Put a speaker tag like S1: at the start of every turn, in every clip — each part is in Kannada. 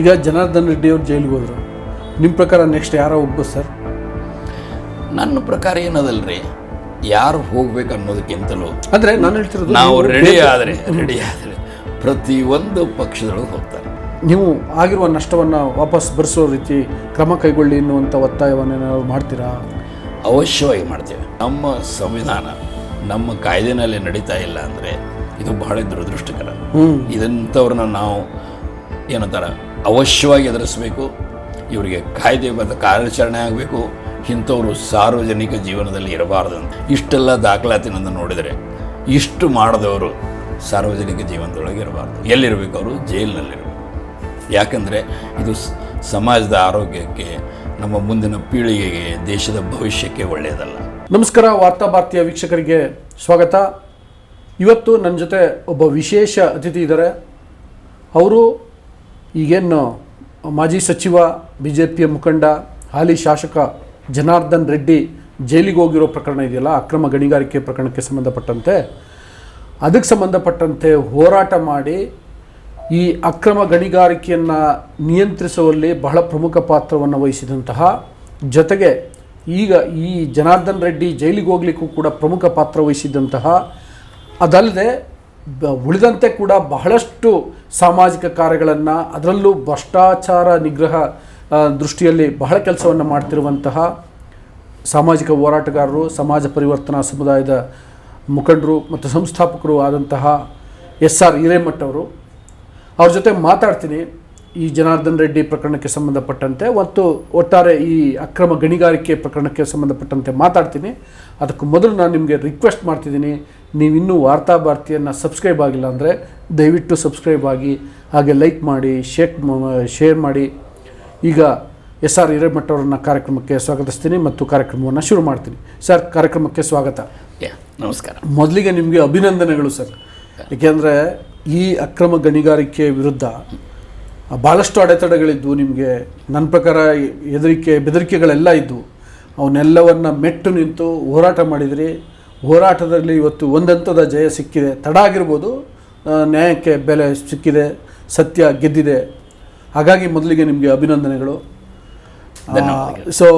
S1: ಈಗ ಜನಾರ್ದನ್ ರೆಡ್ಡಿ ಅವರು ಜೈಲಿಗೆ ಹೋದ್ರು. ನಿಮ್ಮ ಪ್ರಕಾರ ನೆಕ್ಸ್ಟ್ ಯಾರೋ ಹೋಗ್ಬೋದು ಸರ್?
S2: ನನ್ನ ಪ್ರಕಾರ ಏನದಲ್ರಿ? ಯಾರು ಹೋಗ್ಬೇಕು ಅನ್ನೋದಕ್ಕಿಂತಲೂ
S1: ಆದರೆ ನಾನು ಹೇಳ್ತಿರೋದು
S2: ನಾವು ರೆಡಿ ಆದರೆ ರೆಡಿ ಆದರೆ ಪ್ರತಿಯೊಂದು ಪಕ್ಷದೊಳಗೆ ಹೋಗ್ತಾರೆ.
S1: ನೀವು ಆಗಿರುವ ನಷ್ಟವನ್ನು ವಾಪಸ್ ಬರೆಸೋ ರೀತಿ ಕ್ರಮ ಕೈಗೊಳ್ಳಿ ಎನ್ನುವಂಥ ಒತ್ತಾಯವನ್ನು ನಾವು ಮಾಡ್ತೀರಾ?
S2: ಅವಶ್ಯವಾಗಿ ಮಾಡ್ತೇವೆ. ನಮ್ಮ ಸಂವಿಧಾನ ನಮ್ಮ ಕಾಯ್ದೆನಲ್ಲಿ ನಡೀತಾ ಇಲ್ಲ ಅಂದರೆ ಇದು ಬಹಳ ದುರದೃಷ್ಟಕರ.
S1: ಹ್ಞೂ
S2: ಇದಂಥವ್ರನ್ನ ನಾವು ಏನಂತಾರ ಅವಶ್ಯವಾಗಿ ಎದುರಿಸಬೇಕು, ಇವರಿಗೆ ಕಾಯ್ದೆಬದ್ಧ ಕಾರ್ಯಾಚರಣೆ ಆಗಬೇಕು, ಇಂಥವರು ಸಾರ್ವಜನಿಕ ಜೀವನದಲ್ಲಿ ಇರಬಾರ್ದು ಅಂತ ಇಷ್ಟೆಲ್ಲ ದಾಖಲಾತಿನಿಂದ ನೋಡಿದರೆ, ಇಷ್ಟು ಮಾಡಿದವರು ಸಾರ್ವಜನಿಕ ಜೀವನದೊಳಗೆ ಇರಬಾರ್ದು. ಎಲ್ಲಿರಬೇಕು ಅವರು? ಜೈಲಿನಲ್ಲಿರಬೇಕು. ಯಾಕಂದರೆ ಇದು ಸಮಾಜದ ಆರೋಗ್ಯಕ್ಕೆ, ನಮ್ಮ ಮುಂದಿನ ಪೀಳಿಗೆಗೆ, ದೇಶದ ಭವಿಷ್ಯಕ್ಕೆ ಒಳ್ಳೆಯದಲ್ಲ.
S1: ನಮಸ್ಕಾರ, ವಾರ್ತಾ ಭಾರತೀಯ ವೀಕ್ಷಕರಿಗೆ ಸ್ವಾಗತ. ಇವತ್ತು ನನ್ನ ಜೊತೆ ಒಬ್ಬ ವಿಶೇಷ ಅತಿಥಿ ಇದ್ದಾರೆ. ಅವರು ಈಗೇನು ಮಾಜಿ ಸಚಿವ ಬಿ ಜೆ ಪಿಯ ಮುಖಂಡ, ಹಾಲಿ ಶಾಸಕ ಜನಾರ್ದನ್ ರೆಡ್ಡಿ ಜೈಲಿಗೆ ಹೋಗಿರೋ ಪ್ರಕರಣ ಇದೆಯಲ್ಲ, ಅಕ್ರಮ ಗಣಿಗಾರಿಕೆ ಪ್ರಕರಣಕ್ಕೆ ಸಂಬಂಧಪಟ್ಟಂತೆ. ಅದಕ್ಕೆ ಸಂಬಂಧಪಟ್ಟಂತೆ ಹೋರಾಟ ಮಾಡಿ ಈ ಅಕ್ರಮ ಗಣಿಗಾರಿಕೆಯನ್ನು ನಿಯಂತ್ರಿಸುವಲ್ಲಿ ಬಹಳ ಪ್ರಮುಖ ಪಾತ್ರವನ್ನು ವಹಿಸಿದಂತಹ, ಜೊತೆಗೆ ಈಗ ಈ ಜನಾರ್ದನ್ ರೆಡ್ಡಿ ಜೈಲಿಗೆ ಹೋಗ್ಲಿಕ್ಕೂ ಕೂಡ ಪ್ರಮುಖ ಪಾತ್ರ ವಹಿಸಿದಂತಹ, ಅದಲ್ಲದೆ ಉಳಿದಂತೆ ಕೂಡ ಬಹಳಷ್ಟು ಸಾಮಾಜಿಕ ಕಾರ್ಯಗಳನ್ನು ಅದರಲ್ಲೂ ಭ್ರಷ್ಟಾಚಾರ ನಿಗ್ರಹ ದೃಷ್ಟಿಯಲ್ಲಿ ಬಹಳ ಕೆಲಸವನ್ನು ಮಾಡ್ತಿರುವಂತಹ ಸಾಮಾಜಿಕ ಹೋರಾಟಗಾರರು, ಸಮಾಜ ಪರಿವರ್ತನಾ ಸಮುದಾಯದ ಮುಖಂಡರು ಮತ್ತು ಸಂಸ್ಥಾಪಕರು ಆದಂತಹ ಎಸ್ ಆರ್ ಹಿರೇಮಠ್ ಅವರು. ಅವ್ರ ಜೊತೆ ಮಾತಾಡ್ತೀನಿ. ಈ ಜನಾರ್ದನ್ ರೆಡ್ಡಿ ಪ್ರಕರಣಕ್ಕೆ ಸಂಬಂಧಪಟ್ಟಂತೆ ಮತ್ತು ಒಟ್ಟಾರೆ ಈ ಅಕ್ರಮ ಗಣಿಗಾರಿಕೆ ಪ್ರಕರಣಕ್ಕೆ ಸಂಬಂಧಪಟ್ಟಂತೆ ಮಾತಾಡ್ತೀನಿ. ಅದಕ್ಕೂ ಮೊದಲು ನಾನು ನಿಮಗೆ ರಿಕ್ವೆಸ್ಟ್ ಮಾಡ್ತಿದ್ದೀನಿ. ನೀವು ಇನ್ನೂ ವಾರ್ತಾ ಭಾರತಿಯನ್ನು ಸಬ್ಸ್ಕ್ರೈಬ್ ಆಗಿಲ್ಲ ಅಂದರೆ ದಯವಿಟ್ಟು ಸಬ್ಸ್ಕ್ರೈಬ್ ಆಗಿ ಹಾಗೆ ಲೈಕ್ ಮಾಡಿ ಶೇಕ್ ಶೇರ್ ಮಾಡಿ. ಈಗ ಎಸ್ ಆರ್ ಹಿರೇಮಠ್ ಅವರನ್ನ ಕಾರ್ಯಕ್ರಮಕ್ಕೆ ಸ್ವಾಗತಿಸ್ತೀನಿ ಮತ್ತು ಕಾರ್ಯಕ್ರಮವನ್ನು ಶುರು ಮಾಡ್ತೀನಿ. ಸರ್ ಕಾರ್ಯಕ್ರಮಕ್ಕೆ ಸ್ವಾಗತ.
S2: ನಮಸ್ಕಾರ.
S1: ಮೊದಲಿಗೆ ನಿಮಗೆ ಅಭಿನಂದನೆಗಳು ಸರ್. ಏಕೆಂದರೆ ಈ ಅಕ್ರಮ ಗಣಿಗಾರಿಕೆ ವಿರುದ್ಧ ಭಾಳಷ್ಟು ಅಡೆತಡೆಗಳಿದ್ವು ನಿಮಗೆ. ನನ್ನ ಪ್ರಕಾರ ಹೆದರಿಕೆ ಬೆದರಿಕೆಗಳೆಲ್ಲ ಇದ್ದವು ಅವನ್ನೆಲ್ಲವನ್ನು ಮೆಟ್ಟು ನಿಂತು ಹೋರಾಟ ಮಾಡಿದಿರಿ. ಹೋರಾಟದಲ್ಲಿ ಇವತ್ತು ಒಂದಂತದ ಜಯ ಸಿಕ್ಕಿದೆ. ತಡ ಆಗಿರ್ಬೋದು ನ್ಯಾಯಕ್ಕೆ ಬೆಲೆ ಸಿಕ್ಕಿದೆ ಸತ್ಯ ಗೆದ್ದಿದೆ. ಹಾಗಾಗಿ ಮೊದಲಿಗೆ ನಿಮಗೆ ಅಭಿನಂದನೆಗಳು. ಸೊ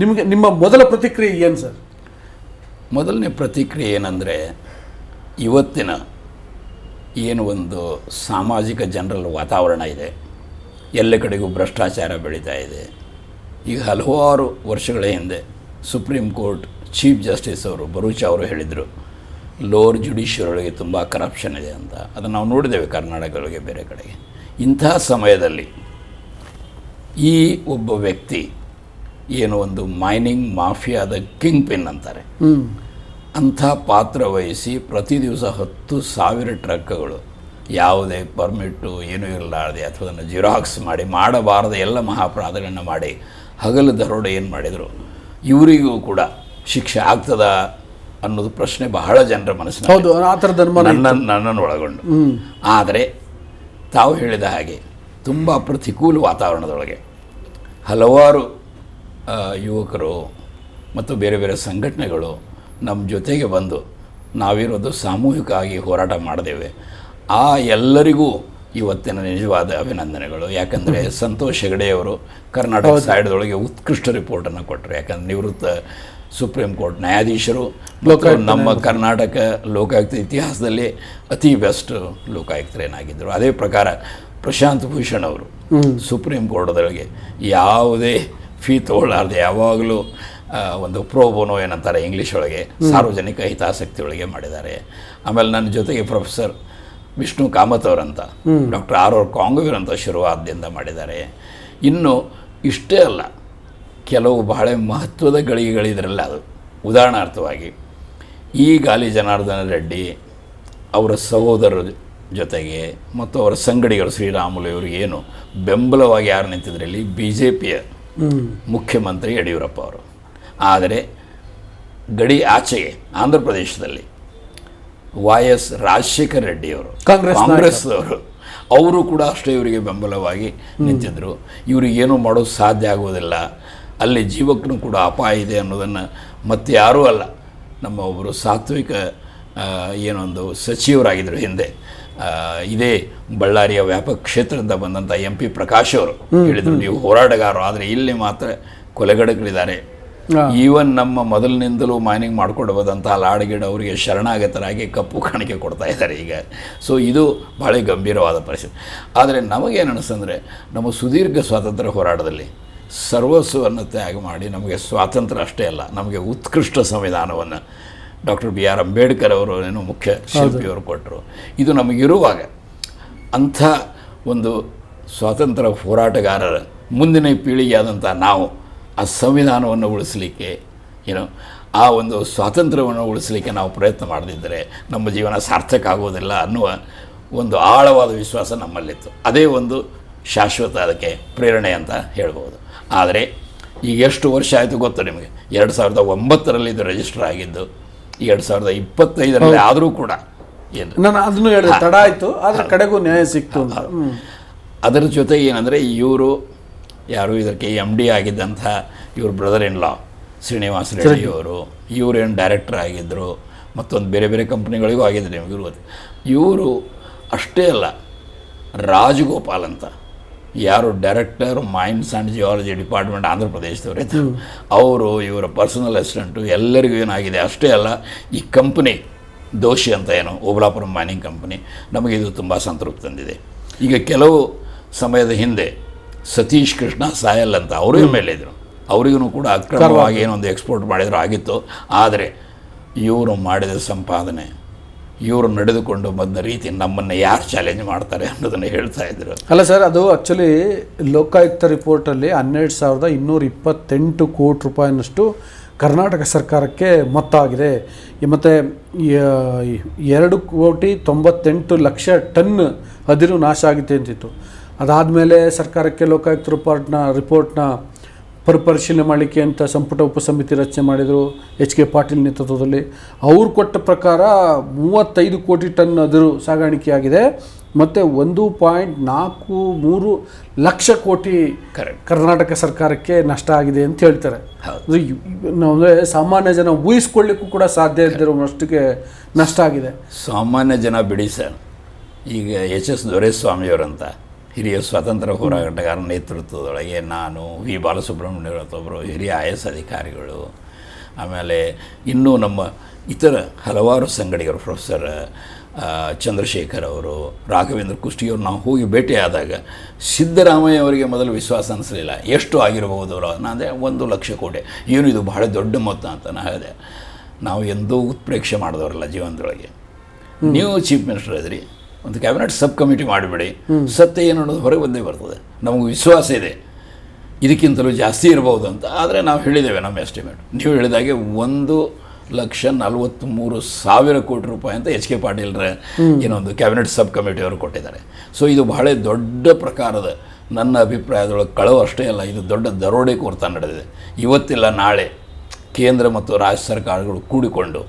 S1: ನಿಮಗೆ ನಿಮ್ಮ ಮೊದಲ ಪ್ರತಿಕ್ರಿಯೆ ಏನು ಸರ್?
S2: ಮೊದಲನೇ ಪ್ರತಿಕ್ರಿಯೆ ಏನಂದರೆ ಇವತ್ತಿನ ಏನು ಒಂದು ಸಾಮಾಜಿಕ ಜನರಲ್ ವಾತಾವರಣ ಇದೆ. ಎಲ್ಲ ಕಡೆಗೂ ಭ್ರಷ್ಟಾಚಾರ ಬೆಳೀತಾ ಇದೆ. ಈಗ ಹಲವಾರು ವರ್ಷಗಳ ಹಿಂದೆ ಸುಪ್ರೀಂ ಕೋರ್ಟ್ ಚೀಫ್ ಜಸ್ಟಿಸ್ ಅವರು ಬರೂಚ ಅವರು ಹೇಳಿದರು ಲೋವರ್ ಜುಡಿಷಿಯರೊಳಗೆ ತುಂಬ ಕರಪ್ಷನ್ ಇದೆ ಅಂತ. ಅದನ್ನು ನಾವು ನೋಡಿದ್ದೇವೆ ಕರ್ನಾಟಕದೊಳಗೆ ಬೇರೆ ಕಡೆಗೆ. ಇಂತಹ ಸಮಯದಲ್ಲಿ ಈ ಒಬ್ಬ ವ್ಯಕ್ತಿ ಏನು ಒಂದು ಮೈನಿಂಗ್ ಮಾಫಿಯಾದ ಕಿಂಗ್ ಪಿನ್ ಅಂತಾರೆ ಅಂಥ ಪಾತ್ರ ವಹಿಸಿ ಪ್ರತಿ ದಿವಸ ಹತ್ತು ಸಾವಿರ ಟ್ರಕ್ಗಳು ಯಾವುದೇ ಪರ್ಮಿಟ್ಟು ಏನೂ ಇರಲಾರದೆ ಅಥವಾ ಅದನ್ನು ಜಿರಾಕ್ಸ್ ಮಾಡಿ ಮಾಡಬಾರದ ಎಲ್ಲ ಮಹಾಪ್ರಾಧಗಳನ್ನು ಮಾಡಿ ಹಗಲು ದರೋಡೆ ಏನು ಮಾಡಿದರು ಇವರಿಗೂ ಕೂಡ ಶಿಕ್ಷೆ ಆಗ್ತದ ಅನ್ನೋದು ಪ್ರಶ್ನೆ ಬಹಳ ಜನರ ಮನಸ್ಸಿನ
S1: ಹೌದು ಆ ಥರ ಧರ್ಮ
S2: ನನ್ನ ನನ್ನನ್ನು ಒಳಗೊಂಡು. ಆದರೆ ತಾವು ಹೇಳಿದ ಹಾಗೆ ತುಂಬ ಪ್ರತಿಕೂಲ ವಾತಾವರಣದೊಳಗೆ ಹಲವಾರು ಯುವಕರು ಮತ್ತು ಬೇರೆ ಬೇರೆ ಸಂಘಟನೆಗಳು ನಮ್ಮ ಜೊತೆಗೆ ಬಂದು ನಾವಿರೋದು ಸಾಮೂಹಿಕವಾಗಿ ಹೋರಾಟ ಮಾಡಿದ್ದೇವೆ ಆ ಎಲ್ಲರಿಗೂ ಇವತ್ತಿನ ನಿಜವಾದ ಅಭಿನಂದನೆಗಳು. ಯಾಕಂದರೆ ಸಂತೋಷ್ ಹೆಗಡೆಯವರು ಕರ್ನಾಟಕ ಸೈಡ್ದೊಳಗೆ ಉತ್ಕೃಷ್ಟ ರಿಪೋರ್ಟನ್ನು ಕೊಟ್ಟರು ಯಾಕಂದ್ರೆ ನಿವೃತ್ತ ಸುಪ್ರೀಂ ಕೋರ್ಟ್ ನ್ಯಾಯಾಧೀಶರು ಮತ್ತು ನಮ್ಮ ಕರ್ನಾಟಕ ಲೋಕಾಯುಕ್ತ ಇತಿಹಾಸದಲ್ಲಿ ಅತಿ ಬೆಸ್ಟ್ ಲೋಕಾಯುಕ್ತರೇನಾಗಿದ್ದರು. ಅದೇ ಪ್ರಕಾರ ಪ್ರಶಾಂತ್ ಭೂಷಣ್ ಅವರು ಸುಪ್ರೀಂ ಕೋರ್ಟ್ದೊಳಗೆ ಯಾವುದೇ ಫೀ ತಗೊಳ್ಳಾರ್ದೆ ಯಾವಾಗಲೂ ಒಂದು ಪ್ರೋಬೋನೋ ಏನಂತಾರೆ ಇಂಗ್ಲೀಷ್ ಒಳಗೆ ಸಾರ್ವಜನಿಕ ಹಿತಾಸಕ್ತಿ ಒಳಗೆ ಮಾಡಿದ್ದಾರೆ. ಆಮೇಲೆ ನನ್ನ ಜೊತೆಗೆ ಪ್ರೊಫೆಸರ್ ವಿಷ್ಣು ಕಾಮತ್ ಅವರಂತ ಡಾಕ್ಟರ್ ಆರ್ ಆರ್ ಕಾಂಗವೀರ್ ಅಂತ ಶುರುವಾದ್ಯಂತ ಮಾಡಿದ್ದಾರೆ. ಇನ್ನು ಇಷ್ಟೇ ಅಲ್ಲ ಕೆಲವು ಬಹಳ ಮಹತ್ವದ ಗಳಿಗೆಗಳಿದ್ರಲ್ಲ ಅದು. ಉದಾಹರಣಾರ್ಥವಾಗಿ ಈ ಗಾಲಿ ಜನಾರ್ದನ ರೆಡ್ಡಿ ಅವರ ಸಹೋದರರ ಜೊತೆಗೆ ಮತ್ತು ಅವರ ಸಂಗಡಿಗರು ಶ್ರೀರಾಮುಲು ಇವರಿಗೆ ಏನು ಬೆಂಬಲವಾಗಿ ಯಾರು ನಿಂತಿದ್ರಲ್ಲಿ ಬಿ ಜೆ ಪಿಯ ಮುಖ್ಯಮಂತ್ರಿ ಯಡಿಯೂರಪ್ಪ ಅವರು. ಆದರೆ ಗಡಿ ಆಚೆಗೆ ಆಂಧ್ರ ಪ್ರದೇಶದಲ್ಲಿ ವೈ ಎಸ್ ರಾಜಶೇಖರ್ ರೆಡ್ಡಿಯವರು
S1: ಕಾಂಗ್ರೆಸ್
S2: ಕಾಂಗ್ರೆಸ್ದವರು ಅವರು ಕೂಡ ಅಷ್ಟೇ ಇವರಿಗೆ ಬೆಂಬಲವಾಗಿ ನಿಂತಿದ್ದರು ಇವರಿಗೇನು ಮಾಡೋದು ಸಾಧ್ಯ ಆಗೋದಿಲ್ಲ. ಅಲ್ಲಿ ಜೀವಕ್ಕೂ ಕೂಡ ಅಪಾಯ ಇದೆ ಅನ್ನೋದನ್ನು ಮತ್ತೆ ಯಾರೂ ಅಲ್ಲ. ನಮ್ಮ ಒಬ್ಬರು ಸಾತ್ವಿಕ ಏನೊಂದು ಸಚಿವರಾಗಿದ್ದರು ಹಿಂದೆ. ಇದೇ ಬಳ್ಳಾರಿಯ ವ್ಯಾಪಕ ಕ್ಷೇತ್ರದಿಂದ ಬಂದಂಥ ಎಂ ಪಿ ಪ್ರಕಾಶ್ ಅವರು ಹೇಳಿದರು ನೀವು ಹೋರಾಟಗಾರರು ಆದರೆ ಇಲ್ಲಿ ಮಾತ್ರ
S1: ಕೊಲೆಗಡಗಳಿದ್ದಾರೆ.
S2: ಈವನ್ ನಮ್ಮ ಮೊದಲಿನಿಂದಲೂ ಮೈನಿಂಗ್ ಮಾಡ್ಕೊಂಡು ಹೋದಂಥ ಲಾಡಗಿಡ ಅವರಿಗೆ ಶರಣಾಗತರಾಗಿ ಕಪ್ಪು ಕಾಣಿಕೆ ಕೊಡ್ತಾ ಇದ್ದಾರೆ ಈಗ. ಸೊ ಇದು ಭಾಳ ಗಂಭೀರವಾದ ಪರಿಸ್ಥಿತಿ. ಆದರೆ ನಮಗೇನು ಅನಿಸ್ತಂದರೆ ನಮ್ಮ ಸುದೀರ್ಘ ಸ್ವಾತಂತ್ರ್ಯ ಹೋರಾಟದಲ್ಲಿ ಸರ್ವಸ್ವವನ್ನು ತ್ಯಾಗ ಮಾಡಿ ನಮಗೆ ಸ್ವಾತಂತ್ರ್ಯ ಅಷ್ಟೇ ಅಲ್ಲ ನಮಗೆ ಉತ್ಕೃಷ್ಟ ಸಂವಿಧಾನವನ್ನು ಡಾಕ್ಟರ್ ಬಿ ಆರ್ ಅಂಬೇಡ್ಕರ್ ಅವರು ಏನು ಮುಖ್ಯ ಶಿಲ್ಪಿಯವರು ಕೊಟ್ಟರು. ಇದು ನಮಗಿರುವಾಗ ಅಂಥ ಒಂದು ಸ್ವಾತಂತ್ರ್ಯ ಹೋರಾಟಗಾರರ ಮುಂದಿನ ಪೀಳಿಗೆಯಾದಂಥ ನಾವು ಆ ಸಂವಿಧಾನವನ್ನು ಉಳಿಸಲಿಕ್ಕೆ ಏನು ಆ ಒಂದು ಸ್ವಾತಂತ್ರ್ಯವನ್ನು ಉಳಿಸಲಿಕ್ಕೆ ನಾವು ಪ್ರಯತ್ನ ಮಾಡದಿದ್ದರೆ ನಮ್ಮ ಜೀವನ ಸಾರ್ಥಕ ಆಗೋದಿಲ್ಲ ಅನ್ನುವ ಒಂದು ಆಳವಾದ ವಿಶ್ವಾಸ ನಮ್ಮಲ್ಲಿತ್ತು. ಅದೇ ಒಂದು ಶಾಶ್ವತ ಅದಕ್ಕೆ ಪ್ರೇರಣೆ ಅಂತ ಹೇಳ್ಬೋದು. ಆದರೆ ಈಗ ಎಷ್ಟು ವರ್ಷ ಆಯಿತು ಗೊತ್ತು ನಿಮಗೆ? ಎರಡು ಸಾವಿರದ ಒಂಬತ್ತರಲ್ಲಿ ಇದು ರಿಜಿಸ್ಟರ್ ಆಗಿದ್ದು ಎರಡು ಸಾವಿರದ ಇಪ್ಪತ್ತೈದರಲ್ಲಿ ಆದರೂ ಕೂಡ ಏನು?
S1: ನಾನು ಅದನ್ನು ಹೇಳಿದೆ ತಡ ಆಯಿತು ಆದರೆ ಕಡೆಗೂ ನ್ಯಾಯ ಸಿಕ್ತು ಅಂತ.
S2: ಅದರ ಜೊತೆ ಏನಂದರೆ ಇವರು ಯಾರು ಇದಕ್ಕೆ ಎಂ ಡಿ ಆಗಿದ್ದಂಥ ಇವ್ರ brother in law Srinivasa Reddy ಅವರು ಇವರೇನು ಡೈರೆಕ್ಟರ್ ಆಗಿದ್ದರು ಮತ್ತೊಂದು ಬೇರೆ ಬೇರೆ ಕಂಪ್ನಿಗಳಿಗೂ ಆಗಿದ್ರು ನಿಮಗೆ ಇವರು ಅಷ್ಟೇ ಅಲ್ಲ ರಾಜಗೋಪಾಲ್ ಅಂತ. ಯಾರು director mines and geology department Andhra ಪ್ರದೇಶದವರೇ ಅವರು ಇವರ ಪರ್ಸನಲ್ ಅಸಿಸ್ಟೆಂಟು ಎಲ್ಲರಿಗೂ ಏನಾಗಿದೆ ಅಷ್ಟೇ ಅಲ್ಲ ಈ ಕಂಪ್ನಿ ದೋಷಿ ಅಂತ ಏನು ಓಬಳಾಪುರಂ ಮೈನಿಂಗ್ ಕಂಪನಿ ನಮಗೆ ಇದು ತುಂಬ ಸಂತೃಪ್ತಿ ತಂದಿದೆ. ಈಗ ಕೆಲವು ಸಮಯದ ಹಿಂದೆ ಸತೀಶ್ ಕೃಷ್ಣ ಸಾಯಲ್ ಅಂತ ಅವರು ಎಂ ಎಲ್ ಇದ್ದರು ಅವರಿಗೂ ಕೂಡ ಅಕ್ರಮವಾಗಿ ಏನೊಂದು ಎಕ್ಸ್ಪೋರ್ಟ್ ಮಾಡಿದ್ರು ಆಗಿತ್ತು. ಆದರೆ ಇವರು ಮಾಡಿದ ಸಂಪಾದನೆ ಇವರು ನಡೆದುಕೊಂಡು ಬಂದ ರೀತಿ ನಮ್ಮನ್ನು ಯಾರು ಚಾಲೆಂಜ್ ಮಾಡ್ತಾರೆ ಅನ್ನೋದನ್ನು ಹೇಳ್ತಾ ಇದ್ರು.
S1: ಅಲ್ಲ ಸರ್, ಅದು ಆ್ಯಕ್ಚುಲಿ ಲೋಕಾಯುಕ್ತ ರಿಪೋರ್ಟಲ್ಲಿ ಹನ್ನೆರಡು ಸಾವಿರದ ಇನ್ನೂರ ಇಪ್ಪತ್ತೆಂಟು ಕೋಟಿ ರೂಪಾಯಿನಷ್ಟು ಕರ್ನಾಟಕ ಸರ್ಕಾರಕ್ಕೆ ಮೊತ್ತ ಆಗಿದೆ ಮತ್ತು ಎರಡು ಕೋಟಿ ತೊಂಬತ್ತೆಂಟು ಲಕ್ಷ ಟನ್ ಅದಿರು ನಾಶ ಆಗುತ್ತೆ ಅಂತಿತ್ತು. ಅದಾದಮೇಲೆ ಸರ್ಕಾರಕ್ಕೆ ಲೋಕಾಯುಕ್ತ ರಿಪೋರ್ಟ್ನ ರಿಪೋರ್ಟ್ನ ಪರ್ ಪರಿಶೀಲನೆ ಮಾಡಲಿಕ್ಕೆ ಅಂತ ಸಂಪುಟ ಉಪಸಮಿತಿ ರಚನೆ ಮಾಡಿದರು ಎಚ್ ಕೆ ಪಾಟೀಲ್ ನೇತೃತ್ವದಲ್ಲಿ. ಅವ್ರು ಕೊಟ್ಟ ಪ್ರಕಾರ ಮೂವತ್ತೈದು ಕೋಟಿ ಟನ್ ಅದರು ಸಾಗಾಣಿಕೆಯಾಗಿದೆ ಮತ್ತು ಒಂದು ಪಾಯಿಂಟ್ ನಾಲ್ಕು ಮೂರು ಲಕ್ಷ ಕೋಟಿ ಕರ್ನಾಟಕ ಸರ್ಕಾರಕ್ಕೆ ನಷ್ಟ ಆಗಿದೆ ಅಂತ ಹೇಳ್ತಾರೆ. ಅಂದರೆ ಸಾಮಾನ್ಯ ಜನ ಊಹಿಸ್ಕೊಳ್ಳಿಕ್ಕೂ ಕೂಡ ಸಾಧ್ಯ ಇದ್ದಿರೋವಷ್ಟಕ್ಕೆ ನಷ್ಟ ಆಗಿದೆ.
S2: ಸಾಮಾನ್ಯ ಜನ ಬಿಡಿ ಸರ್. ಈಗ ಎಚ್ ಎಸ್ ದೊರೆಸ್ವಾಮಿಯವರಂತ ಹಿರಿಯ ಸ್ವಾತಂತ್ರ್ಯ ಹೋರಾಟಗಾರ ನೇತೃತ್ವದೊಳಗೆ ನಾನು ವಿ. ಬಾಲಸುಬ್ರಹ್ಮಣ್ಯವರತ್ತೊಬ್ಬರು ಹಿರಿಯ ಐ ಎಸ್ ಅಧಿಕಾರಿಗಳು. ಆಮೇಲೆ ಇನ್ನೂ ನಮ್ಮ ಇತರ ಹಲವಾರು ಸಂಗಡಿಗರು ಪ್ರೊಫೆಸರ್ ಚಂದ್ರಶೇಖರ್ ಅವರು ರಾಘವೇಂದ್ರ ಕುಷ್ಟಿಯವರು ನಾವು ಹೋಗಿ ಭೇಟಿಯಾದಾಗ ಸಿದ್ದರಾಮಯ್ಯ ಅವರಿಗೆ ಮೊದಲು ವಿಶ್ವಾಸ ಅನಿಸಲಿಲ್ಲ. ಎಷ್ಟು ಆಗಿರಬಹುದು ಅವರು? ಅಂದರೆ ಒಂದು ಲಕ್ಷ ಕೋಟಿ. ಏನು ಇದು ಬಹಳ ದೊಡ್ಡ ಮೊತ್ತ ಅಂತ ನಾನು ಹೇಳಿದೆ. ನಾವು ಎಂದೂ ಉತ್ಪ್ರೇಕ್ಷೆ ಮಾಡಿದವರಲ್ಲ ಜೀವನದೊಳಗೆ. ನೀವು ಚೀಫ್ ಮಿನಿಸ್ಟರ್ ಇದ್ರಿ ಒಂದು ಕ್ಯಾಬಿನೆಟ್ ಸಬ್ ಕಮಿಟಿ ಮಾಡಿಬಿಡಿ. ಸತ್ಯ ಏನು ಅನ್ನೋದು ಹೊರಗೆ ಬಂದೇ ಬರ್ತದೆ. ನಮಗೆ ವಿಶ್ವಾಸ ಇದೆ. ಇದಕ್ಕಿಂತಲೂ ಜಾಸ್ತಿ ಇರಬಹುದು ಅಂತ. ಆದರೆ ನಾವು ಹೇಳಿದ್ದೇವೆ ನಮ್ಮ ಎಸ್ಟಿಮೇಟ್ ನೀವು ಹೇಳಿದಾಗೆ ಒಂದು ಲಕ್ಷ ನಲವತ್ತ್ಮೂರು ಸಾವಿರ ಕೋಟಿ ರೂಪಾಯಿ ಅಂತ ಎಚ್ ಕೆ ಪಾಟೀಲ್ರ ಏನೊಂದು ಕ್ಯಾಬಿನೆಟ್ ಸಬ್ ಕಮಿಟಿಯವರು ಕೊಟ್ಟಿದ್ದಾರೆ. ಸೊ ಇದು ಬಹಳ ದೊಡ್ಡ ಪ್ರಕಾರದ ನನ್ನ ಅಭಿಪ್ರಾಯದೊಳಗೆ ಕಳವು ಅಷ್ಟೇ ಅಲ್ಲ, ಇದು ದೊಡ್ಡ ದರೋಡೆ ಕೋರ್ತ ನಡೆದಿದೆ. ಇವತ್ತಿಲ್ಲ, ನಾಳೆ ಕೇಂದ್ರ ಮತ್ತು ರಾಜ್ಯ ಸರ್ಕಾರಗಳು ಕೂಡಿಕೊಂಡು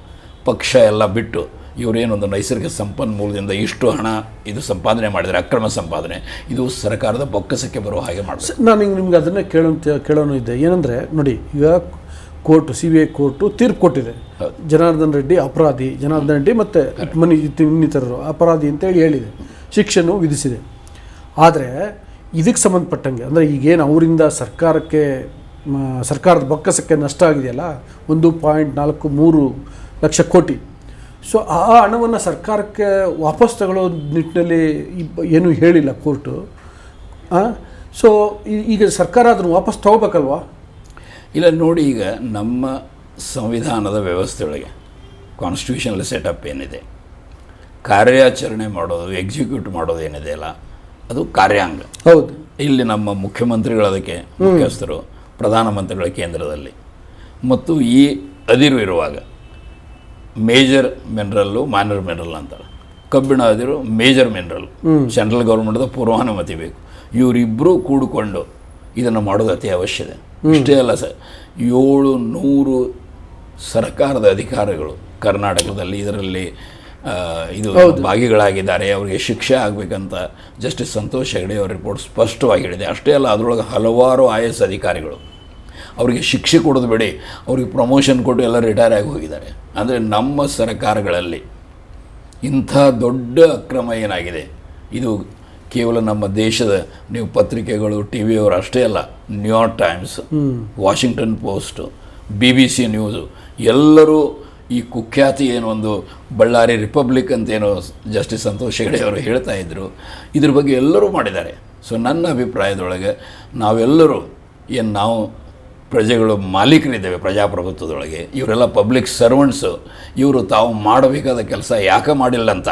S2: ಪಕ್ಷ ಎಲ್ಲ ಬಿಟ್ಟು ಇವರೇನೊಂದು ನೈಸರ್ಗಿಕ ಸಂಪನ್ಮೂಲದಿಂದ ಇಷ್ಟು ಹಣ ಇದು ಸಂಪಾದನೆ ಮಾಡಿದರೆ ಅಕ್ರಮ ಸಂಪಾದನೆ ಇದು ಸರ್ಕಾರದ ಬೊಕ್ಕಸಕ್ಕೆ ಬರುವ ಹಾಗೆ ಮಾಡಿ
S1: ನಾನು ಈಗ ನಿಮ್ಗೆ ಅದನ್ನೇ ಕೇಳೋಂತ ಕೇಳೋನು ಇದ್ದೆ. ಏನಂದರೆ ನೋಡಿ ಈಗ court C B I court ತೀರ್ಪು ಕೊಟ್ಟಿದೆ. ಜನಾರ್ದನ್ ರೆಡ್ಡಿ ಅಪರಾಧಿ ಜನಾರ್ದನ್ ರೆಡ್ಡಿ ಮತ್ತು ಮನಿ ಇನ್ನಿತರರು ಅಪರಾಧಿ ಅಂತೇಳಿ ಹೇಳಿದೆ. ಶಿಕ್ಷೆನೂ ವಿಧಿಸಿದೆ. ಆದರೆ ಇದಕ್ಕೆ ಸಂಬಂಧಪಟ್ಟಂಗೆ ಅಂದರೆ ಈಗೇನು ಅವರಿಂದ ಸರ್ಕಾರಕ್ಕೆ ಸರ್ಕಾರದ ಬೊಕ್ಕಸಕ್ಕೆ ನಷ್ಟ ಆಗಿದೆಯಲ್ಲ ಒಂದು ಪಾಯಿಂಟ್ ನಾಲ್ಕು ಮೂರು ಲಕ್ಷ ಕೋಟಿ. ಸೊ ಆ ಹಣವನ್ನು ಸರ್ಕಾರಕ್ಕೆ ವಾಪಸ್ ತಗೊಳ್ಳೋ ನಿಟ್ಟಿನಲ್ಲಿ ಏನೂ ಹೇಳಿಲ್ಲ ಕೋರ್ಟು. ಸೊ ಈಗ ಸರ್ಕಾರ ಅದನ್ನು ವಾಪಸ್ ತಗೋಬೇಕಲ್ವಾ?
S2: ಇಲ್ಲ ನೋಡಿ ಈಗ ನಮ್ಮ ಸಂವಿಧಾನದ ವ್ಯವಸ್ಥೆಯೊಳಗೆ ಕಾನ್ಸ್ಟಿಟ್ಯೂಷನಲ್ ಸೆಟಪ್ ಏನಿದೆ ಕಾರ್ಯಾಚರಣೆ ಮಾಡೋದು ಎಕ್ಸಿಕ್ಯೂಟ್ ಮಾಡೋದು ಏನಿದೆ ಅಲ್ಲ ಅದು ಕಾರ್ಯಾಂಗ.
S1: ಹೌದು.
S2: ಇಲ್ಲಿ ನಮ್ಮ ಮುಖ್ಯಮಂತ್ರಿಗಳು ಅದಕ್ಕೆ ಮುಖ್ಯಸ್ಥರು ಪ್ರಧಾನಮಂತ್ರಿಗಳ ಕೇಂದ್ರದಲ್ಲಿ. ಮತ್ತು ಈ ಅದಿರು ಇರುವಾಗ ಮೇಜರ್ ಮಿನರಲ್ಲು ಮೈನರ್ ಮಿನರಲ್ ಅಂತಾರೆ. ಕಬ್ಬಿಣ ಆದಿರು ಮೇಜರ್ ಮಿನರಲ್. ಸೆಂಟ್ರಲ್ ಗೌರ್ಮೆಂಟ್ದ ಪೂರ್ವಾನುಮತಿ ಬೇಕು. ಇವರಿಬ್ಬರೂ ಕೂಡಿಕೊಂಡು ಇದನ್ನು ಮಾಡೋದು ಅತಿ ಅವಶ್ಯಕ ಇಷ್ಟೇ ಅಲ್ಲ ಸರ್ ಏಳು ನೂರು ಸರ್ಕಾರದ ಅಧಿಕಾರಿಗಳು ಕರ್ನಾಟಕದಲ್ಲಿ ಇದರಲ್ಲಿ ಇದು ಭಾಗಿಗಳಾಗಿದ್ದಾರೆ. ಅವರಿಗೆ ಶಿಕ್ಷೆ ಆಗಬೇಕಂತ ಜಸ್ಟಿಸ್ ಸಂತೋಷ್ ಹೆಗಡೆ ಅವರ ರಿಪೋರ್ಟ್ ಸ್ಪಷ್ಟವಾಗಿ ಹೇಳಿದೆ. ಅಷ್ಟೇ ಅಲ್ಲ ಅದರೊಳಗೆ ಹಲವಾರು ಐ ಎಸ್ ಅಧಿಕಾರಿಗಳು ಅವರಿಗೆ ಶಿಕ್ಷೆ ಕೊಡೋದು ಬೇಡಿ. ಅವ್ರಿಗೆ ಪ್ರಮೋಷನ್ ಕೊಟ್ಟು ಎಲ್ಲ ರಿಟೈರ್ ಆಗಿ ಹೋಗಿದ್ದಾರೆ. ಅಂದರೆ ನಮ್ಮ ಸರ್ಕಾರಗಳಲ್ಲಿ ಇಂಥ ದೊಡ್ಡ ಅಕ್ರಮ ಏನಾಗಿದೆ? ಇದು ಕೇವಲ ನಮ್ಮ ದೇಶದ ನೀವು ಪತ್ರಿಕೆಗಳು ಟಿ ವಿಯವರು ಅಷ್ಟೇ ಅಲ್ಲ New York Times Washington post B B C news ಎಲ್ಲರೂ ಈ ಕುಖ್ಯಾತಿ ಏನು ಒಂದು ಬಳ್ಳಾರಿ ರಿಪಬ್ಲಿಕ್ ಅಂತೇನೋ ಜಸ್ಟಿಸ್ ಸಂತೋಷ್ ಹೆಗಡೆ ಅವರು ಹೇಳ್ತಾ ಇದ್ದರು ಇದ್ರ ಬಗ್ಗೆ ಎಲ್ಲರೂ ಮಾಡಿದ್ದಾರೆ. ಸೊ ನನ್ನ ಅಭಿಪ್ರಾಯದೊಳಗೆ ನಾವೆಲ್ಲರೂ ಏನು ನಾವು ಪ್ರಜೆಗಳು ಮಾಲೀಕರಿದ್ದೇವೆ ಪ್ರಜಾಪ್ರಭುತ್ವದೊಳಗೆ. ಇವರೆಲ್ಲ ಪಬ್ಲಿಕ್ ಸರ್ವೆಂಟ್ಸು ಇವರು ತಾವು ಮಾಡಬೇಕಾದ ಕೆಲಸ ಯಾಕೆ ಮಾಡಿಲ್ಲ ಅಂತ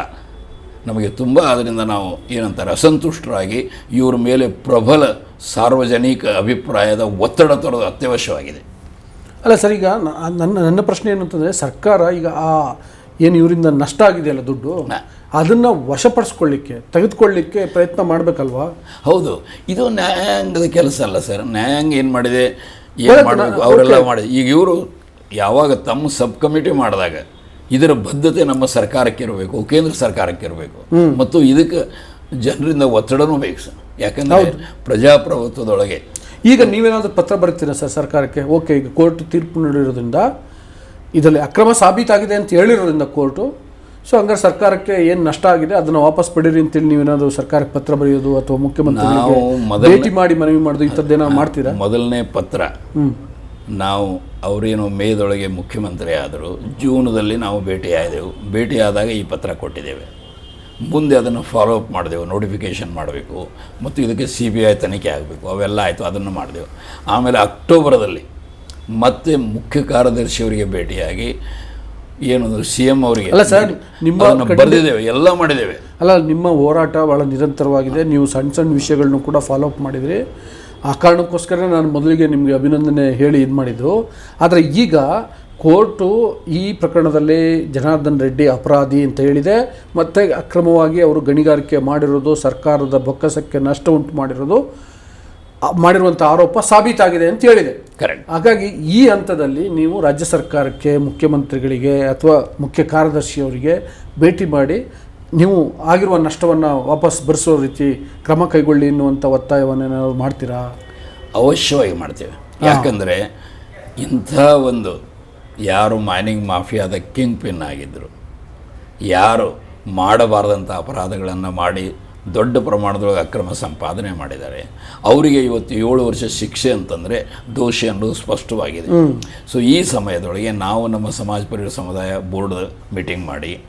S2: ನಮಗೆ ತುಂಬ ಅದರಿಂದ ನಾವು ಏನಂತಾರೆ ಅಸಂತುಷ್ಟರಾಗಿ ಇವ್ರ ಮೇಲೆ ಪ್ರಬಲ ಸಾರ್ವಜನಿಕ ಅಭಿಪ್ರಾಯದ ಒತ್ತಡ ತರೋದು ಅತ್ಯವಶ್ಯವಾಗಿದೆ.
S1: ಅಲ್ಲ ಸರ್ ಈಗ ನನ್ನ ನನ್ನ ಪ್ರಶ್ನೆ ಏನು ಅಂತಂದರೆ ಸರ್ಕಾರ ಈಗ ಆ ಏನು ಇವರಿಂದ ನಷ್ಟ ಆಗಿದೆಯಲ್ಲ ದುಡ್ಡು ಅದನ್ನು ವಶಪಡಿಸ್ಕೊಳ್ಳಿಕ್ಕೆ ತೆಗೆದುಕೊಳ್ಳಿಕ್ಕೆ ಪ್ರಯತ್ನ ಮಾಡಬೇಕಲ್ವಾ?
S2: ಹೌದು. ಇದು ನ್ಯಾಯಾಂಗದ ಕೆಲಸ ಅಲ್ಲ ಸರ್. ನ್ಯಾಯಾಂಗ ಏನು ಮಾಡಿದೆ? ಏನು ಮಾಡಬೇಕು? ಅವರೆಲ್ಲ ಮಾಡಿ. ಈಗ ಇವರು ಯಾವಾಗ ತಮ್ಮ ಸಬ್ ಕಮಿಟಿ ಮಾಡಿದಾಗ ಇದರ ಬದ್ಧತೆ ನಮ್ಮ ಸರ್ಕಾರಕ್ಕೆ ಇರಬೇಕು ಕೇಂದ್ರ ಸರ್ಕಾರಕ್ಕೆ ಇರಬೇಕು ಮತ್ತು ಇದಕ್ಕೆ ಜನರಿಂದ ಒತ್ತಡನೂ ಬೇಕು ಸರ್. ಯಾಕಂದರೆ ಪ್ರಜಾಪ್ರಭುತ್ವದೊಳಗೆ
S1: ಈಗ ನೀವೇನಾದರೂ ಪತ್ರ ಬರ್ತೀರಾ ಸರ್ ಸರ್ಕಾರಕ್ಕೆ? ಓಕೆ ಈಗ ಕೋರ್ಟ್ ತೀರ್ಪು ನೀಡಿರೋದ್ರಿಂದ ಇದರಲ್ಲಿ ಅಕ್ರಮ ಸಾಬೀತಾಗಿದೆ ಅಂತ ಹೇಳಿರೋದ್ರಿಂದ ಕೋರ್ಟು ಸೊ ಹಂಗಾರೆ ಸರ್ಕಾರಕ್ಕೆ ಏನು ನಷ್ಟ ಆಗಿದೆ? ಅದನ್ನು ವಾಪಸ್ ಪಡೀರಿ ಅಂತೇಳಿ ನೀವೇನಾದರೂ ಸರ್ಕಾರಕ್ಕೆ ಪತ್ರ ಬರೆಯೋದು ಅಥವಾ
S2: ಮುಖ್ಯಮಂತ್ರಿ
S1: ಭೇಟಿ ಮಾಡಿ ಮನವಿ ಮಾಡೋದು ಇಂಥದ್ದೇನೋ ಮಾಡ್ತೀರಾ?
S2: ಮೊದಲನೇ ಪತ್ರ. ನಾವು ಅವರೇನು ಮೇದೊಳಗೆ ಮುಖ್ಯಮಂತ್ರಿ ಆದರು ಜೂನದಲ್ಲಿ ನಾವು ಭೇಟಿಯಾದೆವು ಭೇಟಿಯಾದಾಗ ಈ ಪತ್ರ ಕೊಟ್ಟಿದ್ದೇವೆ. ಮುಂದೆ ಅದನ್ನು ಫಾಲೋ ಅಪ್ ಮಾಡಿದೆವು ನೋಟಿಫಿಕೇಷನ್ ಮಾಡಬೇಕು ಮತ್ತು ಇದಕ್ಕೆ ಸಿ ಬಿ ಐ ತನಿಖೆ ಆಗಬೇಕು. ಅವೆಲ್ಲ ಆಯಿತು ಅದನ್ನು ಮಾಡಿದೆವು. ಆಮೇಲೆ ಅಕ್ಟೋಬರದಲ್ಲಿ ಮತ್ತೆ ಮುಖ್ಯ ಕಾರ್ಯದರ್ಶಿಯವರಿಗೆ ಭೇಟಿಯಾಗಿ ಏನು ಸಿ ಎಂ ಅವರಿಗೆ.
S1: ಅಲ್ಲ ಸರ್, ನಿಮ್ಮ
S2: ಬರೆದಿದ್ದೇವೆ ಎಲ್ಲ ಮಾಡಿದ್ದೇವೆ.
S1: ಅಲ್ಲ ನಿಮ್ಮ ಹೋರಾಟ ಭಾಳ ನಿರಂತರವಾಗಿದೆ. ನೀವು ಸಣ್ಣ ಸಣ್ಣ ವಿಷಯಗಳನ್ನು ಕೂಡ ಫಾಲೋ ಅಪ್ ಮಾಡಿದ್ರಿ. ಆ ಕಾರಣಕ್ಕೋಸ್ಕರ ನಾನು ಮೊದಲಿಗೆ ನಿಮಗೆ ಅಭಿನಂದನೆ ಹೇಳಿ ಇದು ಮಾಡಿದ್ದು. ಆದರೆ ಈಗ ಕೋರ್ಟು ಈ ಪ್ರಕರಣದಲ್ಲಿ ಜನಾರ್ದನ್ ರೆಡ್ಡಿ ಅಪರಾಧಿ ಅಂತ ಹೇಳಿದೆ. ಮತ್ತು ಅಕ್ರಮವಾಗಿ ಅವರು ಗಣಿಗಾರಿಕೆ ಮಾಡಿರೋದು ಸರ್ಕಾರದ ಬೊಕ್ಕಸಕ್ಕೆ ನಷ್ಟ ಉಂಟು ಮಾಡಿರೋದು. ಮಾಡಿರುವಂಥ ಆರೋಪ ಸಾಬೀತಾಗಿದೆ ಅಂತ ಹೇಳಿದೆ.
S2: ಕರೆಕ್ಟ್
S1: ಹಾಗಾಗಿ ಈ ಹಂತದಲ್ಲಿ ನೀವು ರಾಜ್ಯ ಸರ್ಕಾರಕ್ಕೆ ಮುಖ್ಯಮಂತ್ರಿಗಳಿಗೆ ಅಥವಾ ಮುಖ್ಯ ಕಾರ್ಯದರ್ಶಿಯವರಿಗೆ ಭೇಟಿ ಮಾಡಿ ನೀವು ಆಗಿರುವ ನಷ್ಟವನ್ನು ವಾಪಸ್ ಬರೆಸೋ ರೀತಿ ಕ್ರಮ ಕೈಗೊಳ್ಳಿ ಎನ್ನುವಂಥ ಒತ್ತಾಯವನ್ನು ಏನಾದ್ರು ಮಾಡ್ತೀರಾ?
S2: ಅವಶ್ಯವಾಗಿ ಮಾಡ್ತೇವೆ. ಯಾಕಂದರೆ ಇಂಥ ಒಂದು ಯಾರು ಮೈನಿಂಗ್ ಮಾಫಿಯಾದ ಕಿಂಗ್ ಪಿನ್ ಆಗಿದ್ದರು ಯಾರು ಮಾಡಬಾರ್ದಂಥ ಅಪರಾಧಗಳನ್ನು ಮಾಡಿ ದೊಡ್ಡ ಪ್ರಮಾಣದೊಳಗೆ ಅಕ್ರಮ ಸಂಪಾದನೆ ಮಾಡಿದ್ದಾರೆ. ಅವರಿಗೆ ಇವತ್ತು ಏಳು ವರ್ಷ ಶಿಕ್ಷೆ ಅಂತಂದರೆ ದೋಷಿ ಅನ್ನೋದು ಸ್ಪಷ್ಟವಾಗಿದೆ. ಸೊ ಈ ಸಮಯದೊಳಗೆ ನಾವು ನಮ್ಮ ಸಮಾಜ ಪರಿವಾರ ಸಮುದಾಯ ಬೋರ್ಡ್ ಮೀಟಿಂಗ್ ಮಾಡಿ